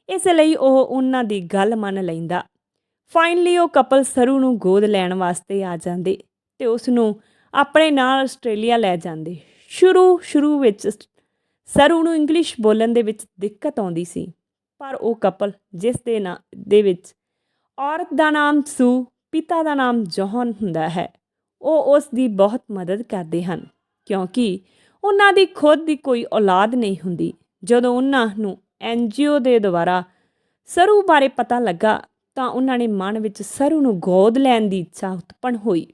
ਇਸ ਲਈ ਉਹ ਉਹਨਾਂ ਦੀ ਗੱਲ ਮੰਨ ਲੈਂਦਾ ਫਾਈਨਲੀ ਉਹ ਕਪਲ ਸਰੂ ਨੂੰ ਗੋਦ ਲੈਣ ਵਾਸਤੇ ਆ ਜਾਂਦੇ ਤੇ ਉਸ ਨੂੰ ਆਪਣੇ ਨਾਲ ਆਸਟ੍ਰੇਲੀਆ ਲੈ ਜਾਂਦੇ। ਸ਼ੁਰੂ ਸ਼ੁਰੂ ਵਿੱਚ ਸਰੂ ਨੂੰ ਇੰਗਲਿਸ਼ ਬੋਲਣ ਦੇ ਵਿੱਚ ਦਿੱਕਤ ਆਉਂਦੀ ਸੀ, ਪਰ ਉਹ ਕਪਲ ਜਿਸ ਦੇ ਨਾਂ, ਦੇ ਵਿੱਚ ਔਰਤ ਦਾ ਨਾਮ ਸੂ, ਪਿਤਾ ਦਾ ਨਾਮ ਜੋਹਨ ਹੁੰਦਾ ਹੈ, ਉਹ ਉਸ ਦੀ ਬਹੁਤ ਮਦਦ ਕਰਦੇ ਹਨ, ਕਿਉਂਕਿ ਉਹਨਾਂ ਦੀ ਖੁਦ ਦੀ ਕੋਈ ਔਲਾਦ ਨਹੀਂ ਹੁੰਦੀ। ਜਦੋਂ ਉਹਨਾਂ ਨੂੰ ਐਨਜੀਓ ਦੇ ਦੁਆਰਾ ਸਰੂ ਬਾਰੇ ਪਤਾ ਲੱਗਾ ਤਾਂ ਉਹਨਾਂ ਨੇ ਮਨ ਵਿੱਚ ਸਰੂ ਨੂੰ ਗੋਦ ਲੈਣ ਦੀ ਇੱਛਾ ਉਤਪੰਨ ਹੋਈ।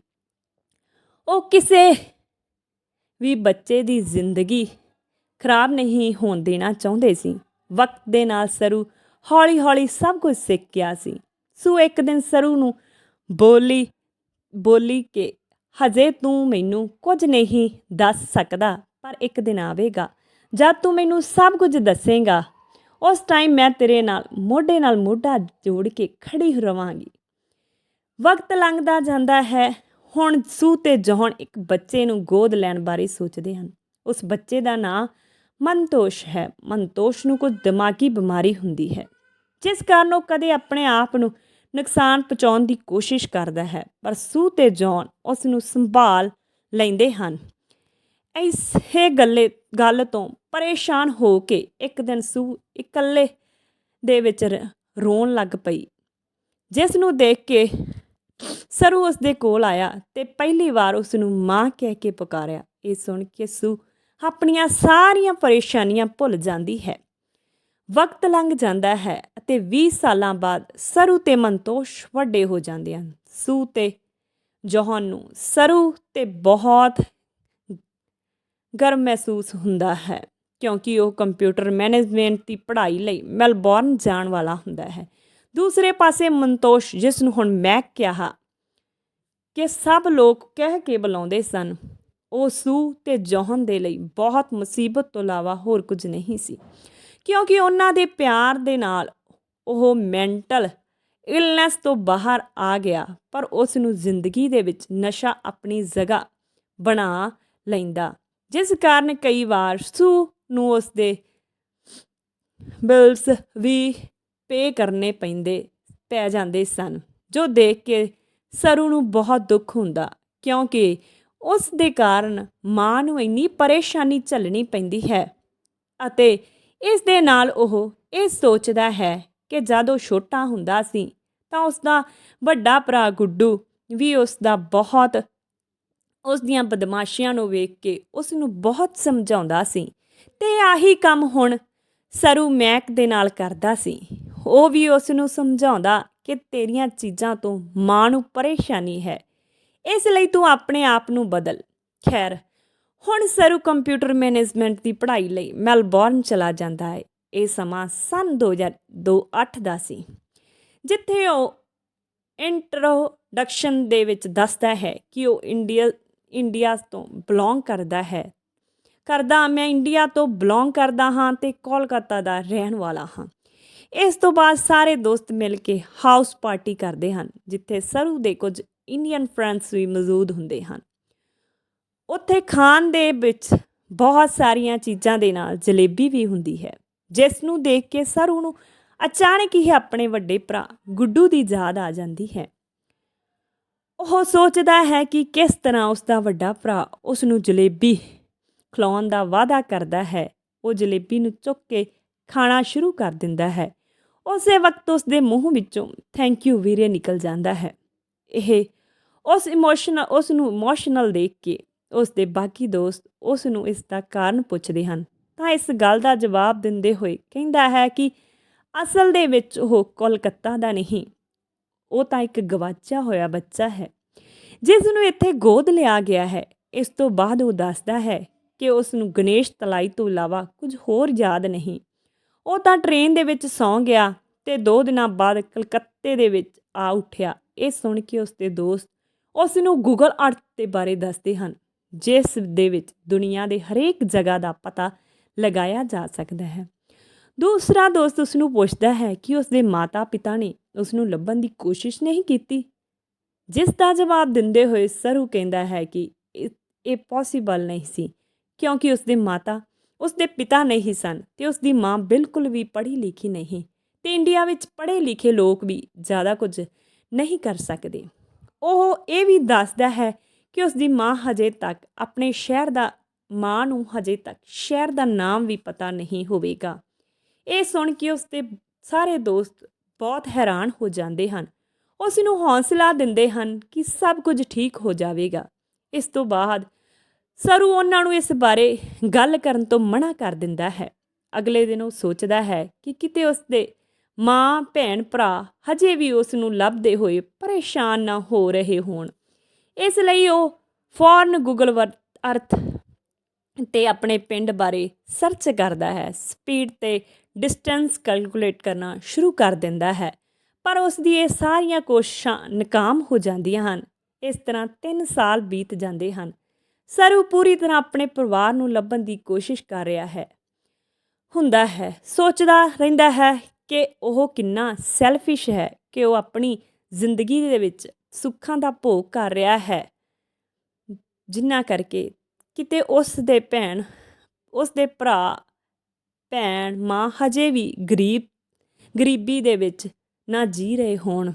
ਉਹ ਕਿਸੇ ਵੀ ਬੱਚੇ ਦੀ ਜ਼ਿੰਦਗੀ ਖਰਾਬ ਨਹੀਂ ਹੋਣ ਦੇਣਾ ਚਾਹੁੰਦੇ ਸੀ। ਵਕਤ ਦੇ ਨਾਲ ਸਰੂ ਹੌਲੀ-ਹੌਲੀ ਸਭ ਕੁਝ ਸਿੱਖ ਗਿਆ ਸੀ। ਸੂ ਇੱਕ ਦਿਨ ਸਰੂ ਨੂੰ ਬੋਲੀ ਬੋਲੀ ਕਿ, ਹਜੇ ਤੂੰ ਮੈਨੂੰ ਕੁਝ ਨਹੀਂ ਦੱਸ ਸਕਦਾ, ਪਰ ਇੱਕ ਦਿਨ ਆਵੇਗਾ। ਜਦ ਤੂੰ ਮੈਨੂੰ ਸਭ ਕੁਝ ਦੱਸੇਗਾ ਉਸ ਟਾਈਮ ਮੈਂ ਤੇਰੇ ਨਾਲ, ਮੋਢੇ ਨਾਲ ਮੋਢਾ ਜੋੜ ਕੇ ਖੜੀ ਰਵਾਂਗੀ। ਵਕਤ ਲੰਘਦਾ ਜਾਂਦਾ ਹੈ। ਹੁਣ ਸੂ ਤੇ ਜੌਹਨ ਇੱਕ ਬੱਚੇ ਨੂੰ ਗੋਦ ਲੈਣ ਬਾਰੇ ਸੋਚਦੇ ਹਨ। ਉਸ ਬੱਚੇ ਦਾ ਨਾਂ ਮਨਤੋਸ਼ ਹੈ। ਮਨਤੋਸ਼ ਨੂੰ ਕੁਝ ਦਿਮਾਗੀ ਬਿਮਾਰੀ ਹੁੰਦੀ ਹੈ, ਜਿਸ ਕਾਰਨ ਉਹ ਕਦੇ ਆਪਣੇ ਆਪ ਨੂੰ ਨੁਕਸਾਨ ਪਹੁੰਚਾਉਣ ਦੀ ਕੋਸ਼ਿਸ਼ ਕਰਦਾ ਹੈ। ਪਰ ਸੂ ਤੇ ਜੌਨ ਉਸ ਨੂੰ ਸੰਭਾਲ ਲੈਂਦੇ ਹਨ। ਇਸੇ ਗੱਲੇ, ਗੱਲ ਤੋਂ ਪਰੇਸ਼ਾਨ ਹੋ ਕੇ ਇੱਕ ਦਿਨ ਸੂ ਇਕੱਲੇ ਦੇ ਵਿੱਚ ਰ- ਰੋਣ ਲੱਗ ਪਈ। ਜਿਸ ਨੂੰ ਦੇਖ ਕੇ ਸਰੂ ਉਸ ਦੇ ਕੋਲ ਆਇਆ ਤੇ ਪਹਿਲੀ ਵਾਰ ਉਸ ਨੂੰ ਮਾਂ ਕਹਿ ਕੇ ਪੁਕਾਰਿਆ। ਇਹ ਸੁਣ ਕੇ ਸੂ ਆਪਣੀਆਂ ਸਾਰੀਆਂ ਪਰੇਸ਼ਾਨੀਆਂ ਭੁੱਲ ਜਾਂਦੀ ਹੈ। ਵਕਤ ਲੰਘ ਜਾਂਦਾ ਹੈ ਅਤੇ 20 ਸਾਲਾਂ ਬਾਅਦ ਸਰੂ ਤੇ ਮੰਤੋਸ਼ ਵੱਡੇ ਹੋ ਜਾਂਦੇ ਹਨ। ਸੂ ਤੇ ਜੋਹਨ ਨੂੰ ਸਰੂ ਤੇ ਬਹੁਤ ਗਰਮ ਮਹਿਸੂਸ ਹੁੰਦਾ ਹੈ, ਕਿਉਂਕਿ ਉਹ ਕੰਪਿਊਟਰ ਮੈਨੇਜਮੈਂਟ ਦੀ ਪੜ੍ਹਾਈ ਲਈ ਮੈਲਬੌਰਨ ਜਾਣ ਵਾਲਾ ਹੁੰਦਾ ਹੈ। ਦੂਸਰੇ ਪਾਸੇ ਮੰਤੋਸ਼, ਜਿਸ ਨੂੰ ਹੁਣ ਮੈਂ ਕਿਹਾ ਕਿ ਸਭ ਲੋਕ ਕਹਿ ਕੇ ਬੁਲਾਉਂਦੇ ਸਨ, ਉਹ ਸੂ ਤੇ ਜੋਹਨ ਦੇ ਲਈ ਬਹੁਤ ਮੁਸੀਬਤ ਤੋਂ ਇਲਾਵਾ ਹੋਰ ਕੁਝ ਨਹੀਂ ਸੀ, ਕਿਉਂਕਿ ਉਹਨਾਂ ਦੇ ਪਿਆਰ ਦੇ ਨਾਲ ਉਹ ਮੈਂਟਲ ਇਲਨੈਸ ਤੋਂ ਬਾਹਰ ਆ ਗਿਆ, ਪਰ ਉਸ ਨੂੰ ਜ਼ਿੰਦਗੀ ਦੇ ਵਿੱਚ ਨਸ਼ਾ ਆਪਣੀ ਜਗ੍ਹਾ ਬਣਾ ਲੈਂਦਾ ਜਿਸ ਕਾਰਨ ਕਈ ਵਾਰ ਸੂ ਨੂੰ ਉਸ ਦੇ ਬਿਲਸ ਵੀ ਪੇ ਕਰਨੇ ਪੈਂਦੇ, ਪੈ ਜਾਂਦੇ ਸਨ, ਜੋ ਦੇਖ ਕੇ ਸਰੂ ਨੂੰ ਬਹੁਤ ਦੁੱਖ ਹੁੰਦਾ, ਕਿਉਂਕਿ ਉਸ ਦੇ ਕਾਰਨ ਮਾਂ ਨੂੰ ਇੰਨੀ ਪਰੇਸ਼ਾਨੀ ਝੱਲਣੀ ਪੈਂਦੀ ਹੈ ਅਤੇ ਇਸ ਦੇ ਨਾਲ ਉਹ ਇਹ ਸੋਚਦਾ ਹੈ ਕਿ ਜਦ ਉਹ ਛੋਟਾ ਹੁੰਦਾ ਸੀ ਤਾਂ ਉਸ ਦਾ ਵੱਡਾ ਭਰਾ ਗੁੱਡੂ ਵੀ ਉਸ ਦਾ ਬਹੁਤ ਉਸ ਦੀਆਂ ਬਦਮਾਸ਼ੀਆਂ ਨੂੰ ਵੇਖ ਕੇ ਉਸ ਨੂੰ ਬਹੁਤ ਸਮਝਾਉਂਦਾ ਸੀ। ਤੇ ਆਹੀ ਕੰਮ ਹੁਣ ਸਰੂ ਮੈਕ ਦੇ ਨਾਲ ਕਰਦਾ ਸੀ। ਉਹ ਵੀ ਉਸ ਨੂੰ ਸਮਝਾਉਂਦਾ ਕਿ ਤੇਰੀਆਂ ਚੀਜ਼ਾਂ ਤੋਂ ਮਾਂ ਨੂੰ ਪਰੇਸ਼ਾਨੀ ਹੈ। ਇਸ ਲਈ ਤੂੰ ਆਪਣੇ ਆਪ ਨੂੰ ਬਦਲ। ਖੈਰ, ਹੁਣ ਸਰੂ ਕੰਪਿਊਟਰ ਮੈਨੇਜਮੈਂਟ ਦੀ ਪੜ੍ਹਾਈ ਲਈ ਮੈਲਬੌਰਨ ਚਲਾ ਜਾਂਦਾ ਹੈ। ਇਹ ਸਮਾਂ ਸਨ 2008 ਦਾ ਸੀ। ਜਿੱਥੇ ਉਹ ਇੰਟਰੋਡਕਸ਼ਨ ਦੇ ਵਿੱਚ ਦੱਸਦਾ ਹੈ ਕਿ ਉਹ ਇੰਡੀਆ ਇੰਡੀਆ ਤੋਂ ਬਿਲੋਂਗ ਕਰਦਾ ਹੈ। ਕਰਦਾ ਮੈਂ ਇੰਡੀਆ ਤੋਂ ਬਿਲੋਂਗ ਕਰਦਾ ਹਾਂ ਤੇ ਕੋਲਕਾਤਾ ਦਾ ਰਹਿਣ ਵਾਲਾ ਹਾਂ। ਇਸ ਤੋਂ ਬਾਅਦ ਸਾਰੇ ਦੋਸਤ ਮਿਲ ਕੇ ਹਾਊਸ ਪਾਰਟੀ ਕਰਦੇ ਹਨ, ਜਿੱਥੇ ਸਰੂ ਦੇ ਕੁਝ ਇੰਡੀਅਨ ਫਰੈਂਡਸ ਵੀ ਮੌਜੂਦ ਹੁੰਦੇ ਹਨ। ਉੱਥੇ ਖਾਣ ਦੇ ਵਿੱਚ ਬਹੁਤ ਸਾਰੀਆਂ ਚੀਜ਼ਾਂ ਦੇ ਨਾਲ ਜਲੇਬੀ ਵੀ ਹੁੰਦੀ ਹੈ, ਜਿਸ ਨੂੰ ਦੇਖ ਕੇ ਸਰੂ ਨੂੰ ਅਚਾਨਕ ਹੀ ਆਪਣੇ ਵੱਡੇ ਭਰਾ ਗੁੱਡੂ ਦੀ ਯਾਦ ਆ ਜਾਂਦੀ ਹੈ। ਉਹ ਸੋਚਦਾ ਹੈ ਕਿ ਕਿਸ ਤਰ੍ਹਾਂ ਉਸ ਦਾ ਵੱਡਾ ਭਰਾ ਉਸ ਨੂੰ ਜਲੇਬੀ ਖਿਲਾਉਣ ਦਾ ਵਾਅਦਾ ਕਰਦਾ ਹੈ। ਉਹ ਜਲੇਬੀ ਨੂੰ ਚੁੱਕ ਕੇ ਖਾਣਾ ਸ਼ੁਰੂ ਕਰ ਦਿੰਦਾ ਹੈ। ਉਸੇ ਵਕਤ ਉਸ ਦੇ ਮੂੰਹ ਵਿੱਚੋਂ ਥੈਂਕ ਯੂ ਵੀਰੇ ਨਿਕਲ ਜਾਂਦਾ ਹੈ। ਇਹ ਉਸ ਇਮੋਸ਼ਨਲ ਉਸ ਨੂੰ ਇਮੋਸ਼ਨਲ ਦੇਖ ਕੇ ਉਸ ਦੇ ਬਾਕੀ ਦੋਸਤ ਉਸ ਨੂੰ ਇਸ ਦਾ ਕਾਰਨ ਪੁੱਛਦੇ ਹਨ। ਤਾਂ ਇਸ ਗੱਲ ਦਾ ਜਵਾਬ ਦਿੰਦੇ ਹੋਏ ਕਹਿੰਦਾ ਹੈ ਕਿ ਅਸਲ ਦੇ ਵਿੱਚ ਉਹ ਕੋਲਕਾਤਾ ਦਾ ਨਹੀਂ, ਉਹ ਤਾਂ ਇੱਕ ਗਵਾਚਿਆ ਹੋਇਆ ਬੱਚਾ ਹੈ। ਜਿਸ ਨੂੰ ਇੱਥੇ ਗੋਦ ਲਿਆ ਗਿਆ ਹੈ, ਇਸ ਤੋਂ ਬਾਅਦ ਉਹ ਦੱਸਦਾ ਹੈ ਕਿ ਉਸ ਨੂੰ ਗਣੇਸ਼ ਤਲਾਈ ਤੋਂ ਇਲਾਵਾ ਕੁਝ ਹੋਰ ਯਾਦ ਨਹੀਂ। ਉਹ ਤਾਂ ਟ੍ਰੇਨ ਦੇ ਵਿੱਚ ਸੌਂ ਗਿਆ ਤੇ 2 ਦਿਨਾਂ ਬਾਅਦ ਕਲਕੱਤੇ ਦੇ ਵਿੱਚ ਆ ਉੱਠਿਆ। ਇਹ ਸੁਣ ਕੇ ਉਸ ਦੇ ਦੋਸਤ ਉਸ ਨੂੰ ਗੂਗਲ ਅਰਥ ਦੇ ਬਾਰੇ ਦੱਸਦੇ ਹਨ, ਜਿਸ ਦੇ ਵਿੱਚ ਦੁਨੀਆ ਦੇ ਹਰੇਕ ਜਗ੍ਹਾ ਦਾ ਪਤਾ ਲਗਾਇਆ ਜਾ ਸਕਦਾ ਹੈ। ਦੂਸਰਾ ਦੋਸਤ ਉਸ ਨੂੰ ਪੁੱਛਦਾ ਹੈ ਕਿ ਉਸ ਦੇ ਮਾਤਾ-ਪਿਤਾ ਨੇ ਉਸ ਨੂੰ ਲੱਭਣ ਦੀ ਕੋਸ਼ਿਸ਼ ਨਹੀਂ ਕੀਤੀ। ਜਿਸ ਦਾ ਜਵਾਬ ਦਿੰਦੇ ਹੋਏ ਸਰੂ ਕਹਿੰਦਾ ਹੈ ਕਿ ਇਹ- ਪੋਸੀਬਲ ਨਹੀਂ ਸੀ, ਕਿਉਂਕਿ ਉਸ ਦੇ ਮਾਤਾ ਉਸ ਦੇ ਪਿਤਾ ਨਹੀਂ ਸਨ ਤੇ ਉਸ ਦੀ ਮਾਂ ਬਿਲਕੁਲ ਵੀ ਪੜ੍ਹੀ ਲਿਖੀ ਨਹੀਂ ਤੇ ਇੰਡੀਆ ਵਿੱਚ ਪੜ੍ਹੇ ਲਿਖੇ ਲੋਕ ਵੀ ਜ਼ਿਆਦਾ ਕੁਝ ਨਹੀਂ ਕਰ ਸਕਦੇ। ਉਹ ਇਹ ਵੀ ਦੱਸਦਾ ਹੈ ਕਿ ਉਸ ਦੀ ਮਾਂ ਹਜੇ ਤੱਕ ਆਪਣੇ ਸ਼ਹਿਰ ਦਾ, ਮਾਂ ਨੂੰ ਹਜੇ ਤੱਕ ਸ਼ਹਿਰ ਦਾ ਨਾਮ ਵੀ ਪਤਾ ਨਹੀਂ ਹੋਵੇਗਾ। ਇਹ ਸੁਣ ਕੇ ਉਸ ਦੇ ਸਾਰੇ ਦੋਸਤ ਬਹੁਤ ਹੈਰਾਨ ਹੋ ਜਾਂਦੇ ਹਨ ਉਸ ਨੂੰ ਹੌਸਲਾ ਦਿੰਦੇ ਹਨ ਕਿ ਸਭ ਕੁਝ ਠੀਕ ਹੋ ਜਾਵੇਗਾ। ਇਸ ਤੋਂ ਬਾਅਦ ਸਰੂ ਉਹਨਾਂ ਨੂੰ ਇਸ ਬਾਰੇ ਗੱਲ ਕਰਨ ਤੋਂ ਮਨਾ ਕਰ ਦਿੰਦਾ ਹੈ। ਅਗਲੇ ਦਿਨ ਉਹ ਸੋਚਦਾ ਹੈ ਕਿ ਕਿਤੇ ਉਸ ਦੇ ਮਾਂ, ਭੈਣ, ਭਰਾ ਹਜੇ ਵੀ ਉਸ ਨੂੰ ਲੱਭਦੇ ਹੋਏ ਪਰੇਸ਼ਾਨ ਨਾ ਹੋ ਰਹੇ ਹੋਣ। ਇਸ ਲਈ ਉਹ ਫੌਰਨ ਗੂਗਲ ਵਰ- ਅਰਥ ਤੇ ਆਪਣੇ ਪਿੰਡ ਬਾਰੇ ਸਰਚ ਕਰਦਾ ਹੈ। ਸਪੀਡ ਤੇ ਡਿਸਟੈਂਸ ਕੈਲਕੂਲੇਟ ਕਰਨਾ ਸ਼ੁਰੂ ਕਰ ਦਿੰਦਾ ਹੈ। ਪਰ ਉਸ ਦੀ ਇਹ ਸਾਰੀਆਂ ਕੋਸ਼ਿਸ਼ਾਂ ਨਾਕਾਮ ਹੋ ਜਾਂਦੀਆਂ ਹਨ। ਇਸ ਤਰ੍ਹਾਂ 3 ਸਾਲ ਬੀਤ ਜਾਂਦੇ ਹਨ। ਸਰੂ ਪੂਰੀ ਤਰ੍ਹਾਂ ਆਪਣੇ ਪਰਿਵਾਰ ਨੂੰ ਲੱਭਣ ਦੀ ਕੋਸ਼ਿਸ਼ ਕਰ ਰਿਹਾ ਹੈ। ਹੁੰਦਾ ਹੈ, ਸੋਚਦਾ ਰਹਿੰਦਾ ਹੈ ਕਿ ਉਹ ਕਿੰਨਾ ਸੈਲਫਿਸ਼ ਹੈ ਕਿ ਉਹ ਆਪਣੀ ਜ਼ਿੰਦਗੀ ਦੇ ਵਿੱਚ ਸੁੱਖਾਂ ਦਾ ਭੋਗ ਕਰ ਰਿਹਾ ਹੈ। ਜਿੰਨਾ ਕਰਕੇ ਕਿਤੇ ਉਸ ਦੇ ਭੈਣ, ਉਸ ਦੇ ਭਰਾ, ਭੈਣ, ਮਾਂ ਹਜੇ ਵੀ ਗਰੀਬ, ਗਰੀਬੀ ਦੇ ਵਿੱਚ ਨਾ ਜੀ ਰਹੇ ਹੋਣ।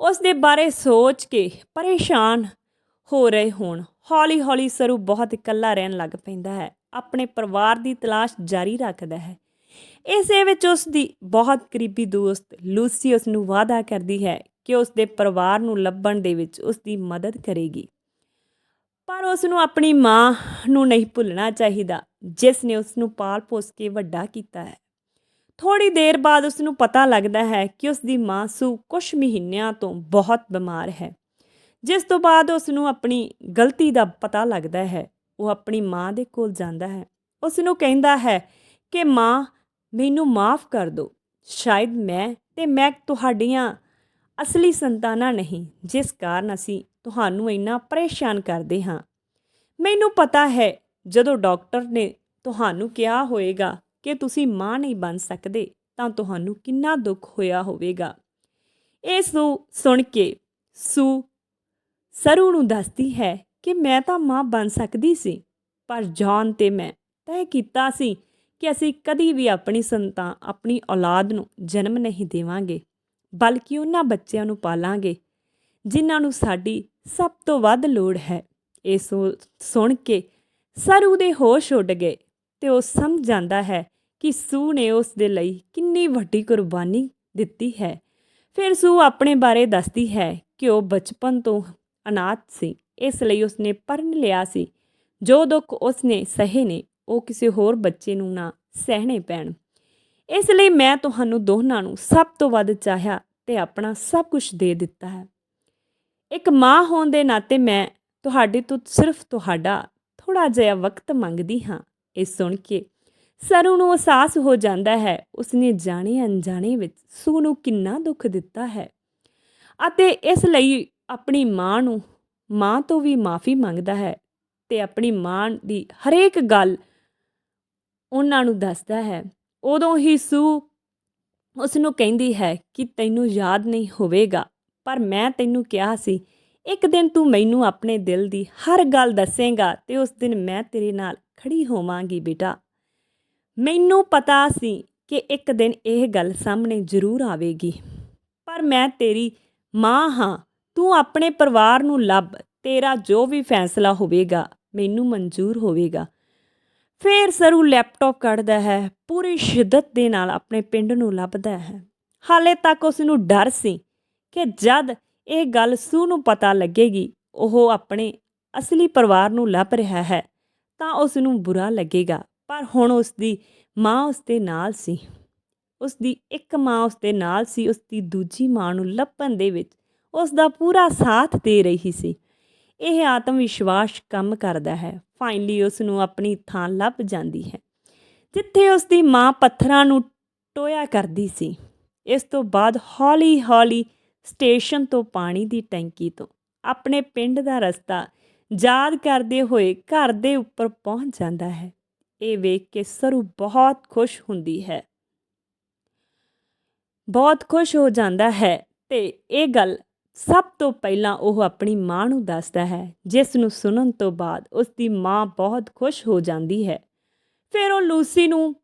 ਉਸ ਦੇ ਬਾਰੇ ਸੋਚ ਕੇ ਪਰੇਸ਼ਾਨ ਹੋ ਰਹੇ ਹੋਣ। ਹੌਲੀ ਹੌਲੀ ਸਰੂ ਬਹੁਤ ਇਕੱਲਾ ਰਹਿਣ ਲੱਗ ਪੈਂਦਾ ਹੈ। ਆਪਣੇ ਪਰਿਵਾਰ ਦੀ ਤਲਾਸ਼ ਜਾਰੀ ਰੱਖਦਾ ਹੈ। ਇਸੇ ਵਿੱਚ ਉਸ ਦੀ ਬਹੁਤ ਕਰੀਬੀ ਦੋਸਤ ਲੂਸੀ ਉਸ ਨੂੰ ਵਾਅਦਾ ਕਰਦੀ ਹੈ ਕਿ ਉਸ ਦੇ ਪਰਿਵਾਰ ਨੂੰ ਲੱਭਣ ਦੇ ਵਿੱਚ ਉਸ ਦੀ ਮਦਦ ਕਰੇਗੀ। ਪਰ ਉਸ ਨੂੰ ਆਪਣੀ ਮਾਂ ਨੂੰ ਨਹੀਂ ਭੁੱਲਣਾ ਚਾਹੀਦਾ, ਜਿਸ ਨੇ ਉਸ ਨੂੰ ਪਾਲ ਪੋਸ ਕੇ ਵੱਡਾ ਕੀਤਾ ਹੈ। ਥੋੜੀ ਦੇਰ ਬਾਅਦ ਉਸ ਨੂੰ ਪਤਾ ਲੱਗਦਾ ਹੈ ਕਿ ਉਸ ਦੀ ਮਾਂ ਸੂ ਕੁਝ ਮਹੀਨਿਆਂ ਤੋਂ ਬਹੁਤ ਬਿਮਾਰ ਹੈ। ਜਿਸ ਤੋਂ ਬਾਅਦ ਉਸ ਨੂੰ ਆਪਣੀ ਗਲਤੀ ਦਾ ਪਤਾ ਲੱਗਦਾ ਹੈ, ਉਹ ਆਪਣੀ ਮਾਂ ਦੇ ਕੋਲ ਜਾਂਦਾ ਹੈ। ਉਸ ਨੂੰ ਕਹਿੰਦਾ ਹੈ ਕਿ, ਮਾਂ, ਮੈਨੂੰ ਮਾਫ ਕਰ ਦਿਓ ਸ਼ਾਇਦ ਮੈਂ ਤੇ ਮੈਂ ਤੁਹਾਡੀਆਂ ਅਸਲੀ ਸੰਤਾਨਾਂ ਨਹੀਂ, ਜਿਸ ਕਾਰਨ ਅਸੀਂ ਤੁਹਾਨੂੰ ਇੰਨਾ ਪਰੇਸ਼ਾਨ ਕਰਦੇ ਹਾਂ। ਮੈਨੂੰ ਪਤਾ ਹੈ ਜਦੋਂ ਡਾਕਟਰ ਨੇ ਤੁਹਾਨੂੰ ਕਿਹਾ ਹੋਵੇਗਾ ਕਿ ਤੁਸੀਂ ਮਾਂ ਨਹੀਂ ਬਣ ਸਕਦੇ, ਤਾਂ ਤੁਹਾਨੂੰ ਕਿੰਨਾ ਦੁੱਖ ਹੋਇਆ ਹੋਵੇਗਾ। ਇਹ ਸੂ ਸੁਣ ਕੇ ਸੂ ਸਰੂ ਨੂੰ ਦੱਸਦੀ ਹੈ ਕਿ ਮੈਂ ਤਾਂ ਮਾਂ ਬਣ ਸਕਦੀ ਸੀ, ਪਰ ਜੌਨ ਤੇ ਮੈਂ ਤੈਅ ਕੀਤਾ ਸੀ ਕਿ ਅਸੀਂ ਕਦੀ ਵੀ ਆਪਣੀ ਸੰਤਾਂ, ਆਪਣੀ ਔਲਾਦ ਨੂੰ ਜਨਮ ਨਹੀਂ ਦੇਵਾਂਗੇ, ਬਲਕਿ ਉਹਨਾਂ ਬੱਚਿਆਂ ਨੂੰ ਪਾਲਾਂਗੇ, ਜਿਨ੍ਹਾਂ ਨੂੰ ਸਾਡੀ ਸਭ ਤੋਂ ਵੱਧ ਲੋੜ ਹੈ। ਇਹ ਸੋ- ਸੁਣ ਕੇ ਸਰੂ ਦੇ ਹੋਸ਼ ਉੱਡ ਗਏ ਤੇ ਉਹ ਸਮਝ ਜਾਂਦਾ ਹੈ ਕਿ ਸੂ ਨੇ ਉਸ ਦੇ ਲਈ ਕਿੰਨੀ ਵੱਡੀ ਕੁਰਬਾਨੀ ਦਿੱਤੀ ਹੈ। ਫਿਰ ਸੂ ਆਪਣੇ ਬਾਰੇ ਦੱਸਦੀ ਹੈ ਕਿ ਉਹ ਬਚਪਨ ਤੋਂ ਅਨਾਥ ਸੀ। ਇਸ ਲਈ ਉਸਨੇ ਪੜ੍ਹ ਲਿਆ ਸੀ। ਜੋ ਦੁੱਖ ਉਸਨੇ ਸਹੇ ਨੇ, ਉਹ ਕਿਸੇ ਹੋਰ ਬੱਚੇ ਨੂੰ ਨਾ ਸਹਿਣੇ ਪੈਣ। ਇਸ ਲਈ ਮੈਂ ਤੁਹਾਨੂੰ ਦੋਨਾਂ ਨੂੰ ਸਭ ਤੋਂ ਵੱਧ ਚਾਹਿਆ ਤੇ ਆਪਣਾ ਸਭ ਕੁਝ ਦੇ ਦਿੱਤਾ ਹੈ। ਇੱਕ ਮਾਂ ਹੋਣ ਦੇ ਨਾਤੇ ਮੈਂ ਤੁਹਾਡੇ ਤੋਂ ਸਿਰਫ ਤੁਹਾਡਾ ਥੋੜਾ ਜਿਹਾ ਵਕਤ ਮੰਗਦੀ ਹਾਂ। ਇਹ ਸੁਣ ਕੇ ਸਰੂ ਨੂੰ ਅਹਿਸਾਸ ਹੋ ਜਾਂਦਾ ਹੈ, ਉਸਨੇ ਜਾਣੇ ਅਣਜਾਣੇ ਵਿੱਚ ਸੂ ਨੂੰ ਕਿੰਨਾ ਦੁੱਖ ਦਿੱਤਾ ਹੈ। ਅਤੇ ਇਸ ਲਈ ਆਪਣੀ ਮਾਂ ਨੂੰ, ਮਾਂ ਤੋਂ ਵੀ ਮਾਫੀ ਮੰਗਦਾ ਹੈ ਤੇ ਆਪਣੀ ਮਾਂ ਦੀ ਹਰੇਕ ਗੱਲ ਉਹਨਾਂ ਨੂੰ ਦੱਸਦਾ ਹੈ। ਉਦੋਂ ਹੀ ਸੂ ਉਸ ਨੂੰ ਕਹਿੰਦੀ ਹੈ ਕਿ ਤੈਨੂੰ ਯਾਦ ਨਹੀਂ ਹੋਵੇਗਾ, ਪਰ ਮੈਂ ਤੈਨੂੰ ਕਿਹਾ ਸੀ, ਇੱਕ ਦਿਨ ਤੂੰ ਮੈਨੂੰ ਆਪਣੇ ਦਿਲ ਦੀ ਹਰ ਗੱਲ ਦੱਸੇਗਾ ਤੇ ਉਸ ਦਿਨ ਮੈਂ ਤੇਰੇ ਨਾਲ ਖੜੀ ਹੋਵਾਂਗੀ ਬੇਟਾ। ਮੈਨੂੰ ਪਤਾ ਸੀ ਕਿ ਇੱਕ ਦਿਨ ਇਹ ਗੱਲ ਸਾਹਮਣੇ ਜ਼ਰੂਰ ਆਵੇਗੀ। ਪਰ ਮੈਂ ਤੇਰੀ ਮਾਂ ਹਾਂ, ਤੂੰ ਆਪਣੇ ਪਰਿਵਾਰ ਨੂੰ ਲੱਭ, ਤੇਰਾ ਜੋ ਵੀ ਫੈਸਲਾ ਹੋਵੇਗਾ, ਮੈਨੂੰ ਮਨਜ਼ੂਰ ਹੋਵੇਗਾ। ਫਿਰ ਸਰੂ ਲੈਪਟਾਪ ਕੱਢਦਾ ਹੈ, ਪੂਰੀ ਸ਼ਿੱਦਤ ਦੇ ਨਾਲ ਆਪਣੇ ਪਿੰਡ ਨੂੰ ਲੱਭਦਾ ਹੈ। ਹਾਲੇ ਤੱਕ ਉਸ ਨੂੰ ਡਰ ਸੀ ਕਿ ਜਦ ਇਹ ਗੱਲ ਸੂ ਨੂੰ ਪਤਾ ਲੱਗੇਗੀ, ਉਹ ਆਪਣੇ ਅਸਲੀ ਪਰਿਵਾਰ ਨੂੰ ਲੱਭ ਰਿਹਾ ਹੈ, ਤਾਂ ਉਸ ਨੂੰ ਬੁਰਾ ਲੱਗੇਗਾ। ਪਰ ਹੁਣ ਉਸ ਦੀ ਮਾਂ ਉਸ ਦੇ ਨਾਲ ਸੀ। ਉਸ ਦੀ ਇੱਕ ਮਾਂ ਉਸ ਦੇ ਨਾਲ ਸੀ ਉਸ ਦੀ ਦੂਜੀ ਮਾਂ ਨੂੰ ਲੱਭਣ ਦੇ ਵਿੱਚ ਉਸ ਦਾ ਪੂਰਾ ਸਾਥ ਦੇ ਰਹੀ ਸੀ। ਇਹ ਆਤਮ ਵਿਸ਼ਵਾਸ ਕੰਮ ਕਰਦਾ ਹੈ। ਫਾਈਨਲੀ ਉਸ ਨੂੰ ਆਪਣੀ ਥਾਂ ਲੱਭ ਜਾਂਦੀ ਹੈ। ਜਿੱਥੇ ਉਸ ਦੀ ਮਾਂ ਪੱਥਰਾਂ ਨੂੰ ਟੋਇਆ ਕਰਦੀ ਸੀ, ਇਸ ਤੋਂ ਬਾਅਦ ਹੌਲੀ-ਹੌਲੀ ਸਟੇਸ਼ਨ ਤੋਂ ਪਾਣੀ ਦੀ ਟੈਂਕੀ ਤੋਂ ਆਪਣੇ ਪਿੰਡ ਦਾ ਰਸਤਾ ਯਾਦ ਕਰਦੇ ਹੋਏ ਘਰ ਦੇ ਉੱਪਰ ਪਹੁੰਚ ਜਾਂਦਾ ਹੈ। ਇਹ ਵੇਖ ਕੇ ਸਰੂ ਬਹੁਤ ਖੁਸ਼ ਹੁੰਦੀ ਹੈ। ਬਹੁਤ ਖੁਸ਼ ਹੋ ਜਾਂਦਾ ਹੈ ਤੇ ਇਹ ਗੱਲ ਸਭ ਤੋਂ ਪਹਿਲਾਂ ਉਹ ਆਪਣੀ ਮਾਂ ਨੂੰ ਦੱਸਦਾ ਹੈ, ਜਿਸ ਨੂੰ ਸੁਣਨ ਤੋਂ ਬਾਅਦ ਉਸ ਦੀ ਮਾਂ ਬਹੁਤ ਖੁਸ਼ ਹੋ ਜਾਂਦੀ ਹੈ। ਫਿਰ ਉਹ ਲੂਸੀ ਨੂੰ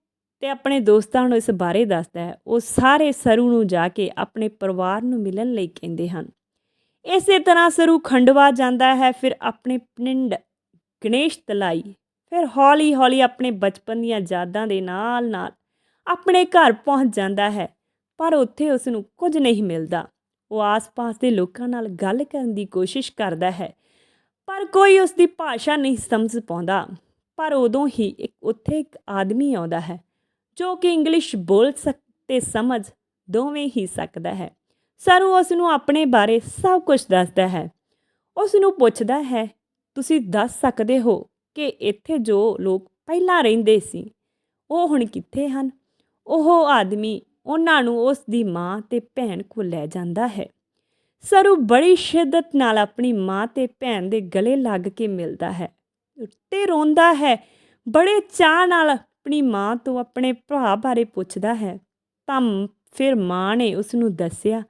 ਤੇ ਆਪਣੇ ਦੋਸਤਾਂ ਨੂੰ ਇਸ ਬਾਰੇ ਦੱਸਦਾ ਹੈ। ਉਹ ਸਾਰੇ ਸਰੂ ਨੂੰ ਜਾ ਕੇ ਆਪਣੇ ਪਰਿਵਾਰ ਨੂੰ ਮਿਲਣ ਲਈ ਕਹਿੰਦੇ ਹਨ। ਇਸੇ ਤਰ੍ਹਾਂ ਸਰੂ ਖੰਡਵਾ ਜਾਂਦਾ ਹੈ, ਫਿਰ ਆਪਣੇ ਪਿੰਡ ਗਣੇਸ਼ ਤਲਾਈ ਫਿਰ ਹੌਲੀ ਹੌਲੀ ਆਪਣੇ ਬਚਪਨ ਦੀਆਂ ਯਾਦਾਂ ਦੇ ਨਾਲ ਨਾਲ ਆਪਣੇ ਘਰ ਪਹੁੰਚ ਜਾਂਦਾ ਹੈ, ਪਰ ਉੱਥੇ ਉਸ ਨੂੰ ਕੁਝ ਨਹੀਂ ਮਿਲਦਾ। ਉਹ ਆਸ-ਪਾਸ ਦੇ ਲੋਕਾਂ ਨਾਲ ਗੱਲ ਕਰਨ ਦੀ ਕੋਸ਼ਿਸ਼ ਕਰਦਾ ਹੈ, ਪਰ ਕੋਈ ਉਸ ਦੀ ਭਾਸ਼ਾ ਨਹੀਂ ਸਮਝ ਪਾਉਂਦਾ। ਪਰ ਉਦੋਂ ਹੀ ਇੱਕ, ਉੱਥੇ ਇੱਕ ਆਦਮੀ ਆਉਂਦਾ ਹੈ, ਜੋ ਕਿ ਇੰਗਲਿਸ਼ ਬੋਲ ਸਕ, ਤੇ ਸਮਝ ਦੋਵੇਂ ਹੀ ਸਕਦਾ ਹੈ। ਸਰੂ ਉਸ ਨੂੰ ਆਪਣੇ ਬਾਰੇ ਸਭ ਕੁਝ ਦੱਸਦਾ ਹੈ। ਉਸ ਨੂੰ ਪੁੱਛਦਾ ਹੈ, ਤੁਸੀਂ ਦੱਸ ਸਕਦੇ ਹੋ ਕਿ ਇੱਥੇ ਜੋ ਲੋਕ ਪਹਿਲਾਂ ਰਹਿੰਦੇ ਸੀ, ਉਹ ਹੁਣ ਕਿੱਥੇ ਹਨ? ਉਹ ਆਦਮੀ ਉਹਨਾਂ ਨੂੰ ਉਸ ਦੀ ਮਾਂ ਤੇ ਭੈਣ ਕੋਲ ਲੈ ਜਾਂਦਾ ਹੈ। ਸਰੂ ਬੜੀ ਸ਼ਿੱਦਤ ਨਾਲ ਆਪਣੀ ਮਾਂ ਤੇ ਭੈਣ ਦੇ ਗਲੇ ਲੱਗ ਕੇ ਮਿਲਦਾ ਹੈ। ਤੇ ਰੋਂਦਾ ਹੈ, ਬੜੇ ਚਾਹ ਨਾਲ ਆਪਣੀ ਮਾਂ ਤੋਂ ਆਪਣੇ ਭਰਾ ਬਾਰੇ ਪੁੱਛਦਾ ਹੈ। ਤਾਂ ਫਿਰ ਮਾਂ ਨੇ ਉਸ ਨੂੰ ਦੱਸਿਆ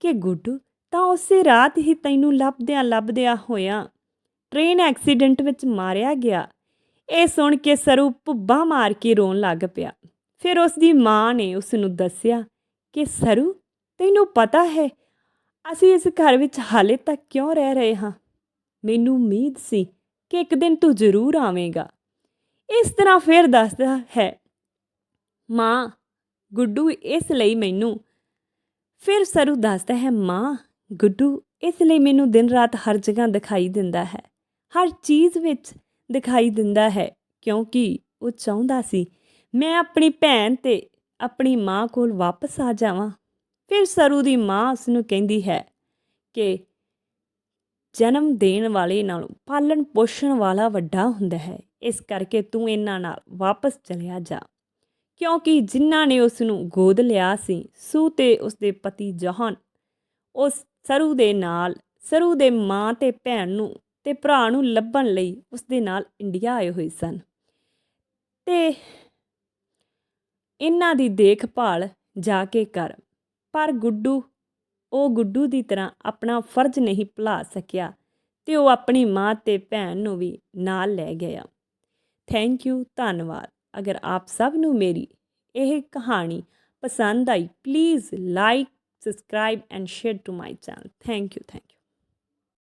ਕਿ ਗੁੱਡੂ, ਤਾਂ ਉਸੇ ਰਾਤ ਹੀ ਤੈਨੂੰ ਲੱਭਦਿਆਂ ਲੱਭਦਿਆਂ ਹੋਇਆ ਟ੍ਰੇਨ ਐਕਸੀਡੈਂਟ ਵਿੱਚ ਮਾਰਿਆ ਗਿਆ। ਇਹ ਸੁਣ ਕੇ ਸਰੂ ਭੁੱਬਾ ਮਾਰ ਕੇ ਰੋਣ ਲੱਗ ਪਿਆ। ਫਿਰ ਉਸ ਦੀ ਮਾਂ ਨੇ ਉਸ ਨੂੰ ਦੱਸਿਆ ਕਿ, ਸਰੂ, ਤੈਨੂੰ ਪਤਾ ਹੈ, ਅਸੀਂ ਇਸ ਘਰ ਵਿੱਚ ਹਾਲੇ ਤੱਕ ਕਿਉਂ ਰਹਿ ਰਹੇ ਹਾਂ? ਮੈਨੂੰ ਉਮੀਦ ਸੀ ਕਿ ਇੱਕ ਦਿਨ ਤੂੰ ਜ਼ਰੂਰ ਆਵੇਂਗਾ। ਇਸ ਤਰ੍ਹਾਂ ਫਿਰ ਦੱਸਦਾ ਹੈ, ਮਾਂ, ਗੁੱਡੂ ਇਸ ਲਈ ਮੈਨੂੰ ਫਿਰ ਸਰੂ ਦੱਸਦਾ ਹੈ, ਮਾਂ, ਗੁੱਡੂ ਇਸ ਲਈ ਮੈਨੂੰ ਦਿਨ ਰਾਤ ਹਰ ਜਗ੍ਹਾ ਦਿਖਾਈ ਦਿੰਦਾ ਹੈ। ਹਰ ਚੀਜ਼ ਵਿੱਚ ਦਿਖਾਈ ਦਿੰਦਾ ਹੈ, ਕਿਉਂਕਿ ਉਹ ਚਾਹੁੰਦਾ ਸੀ, ਮੈਂ ਆਪਣੀ ਭੈਣ ਤੇ ਆਪਣੀ ਮਾਂ ਕੋਲ ਵਾਪਸ ਆ ਜਾਵਾਂ। ਫਿਰ ਸਰੂ ਦੀ ਮਾਂ ਉਸ ਨੂੰ ਕਹਿੰਦੀ ਹੈ ਕਿ ਜਨਮ ਦੇਣ ਵਾਲੇ ਨਾਲੋਂ ਪਾਲਣ ਪੋਸ਼ਣ ਵਾਲਾ ਵੱਡਾ ਹੁੰਦਾ ਹੈ, ਇਸ ਕਰਕੇ ਤੂੰ ਇਹਨਾਂ ਨਾਲ ਵਾਪਸ ਚਲਿਆ ਜਾ। ਕਿਉਂਕਿ ਜਿਨ੍ਹਾਂ ਨੇ ਉਸ ਨੂੰ ਗੋਦ ਲਿਆ ਸੀ, ਸੂ ਤੇ ਉਸ ਦੇ ਪਤੀ ਜਹਾਨ, ਉਸ ਸਰੂ ਦੇ ਨਾਲ, ਸਰੂ ਦੇ ਮਾਂ ਤੇ ਭੈਣ ਨੂੰ ਤੇ ਭਰਾ ਨੂੰ ਲੱਭਣ ਲਈ ਉਸ ਦੇ ਨਾਲ ਇੰਡੀਆ ਆਏ ਹੋਏ ਸਨ। ਤੇ ਇਹਨਾਂ ਦੀ ਦੇਖਭਾਲ ਜਾ ਕੇ ਕਰ, ਪਰ ਗੁੱਡੂ, ਉਹ ਗੁੱਡੂ ਦੀ ਤਰ੍ਹਾਂ ਆਪਣਾ ਫਰਜ਼ ਨਹੀਂ ਭੁਲਾ ਸਕਿਆ ਤੇ ਉਹ ਆਪਣੀ ਮਾਂ ਤੇ ਭੈਣ ਨੂੰ ਵੀ ਨਾਲ ਲੈ ਗਿਆ। ਥੈਂਕ ਯੂ ਧੰਨਵਾਦ। ਅਗਰ ਆਪ ਸਭ ਨੂੰ ਮੇਰੀ ਇਹ ਕਹਾਣੀ ਪਸੰਦ ਆਈ please like subscribe and share to my channel thank you thank you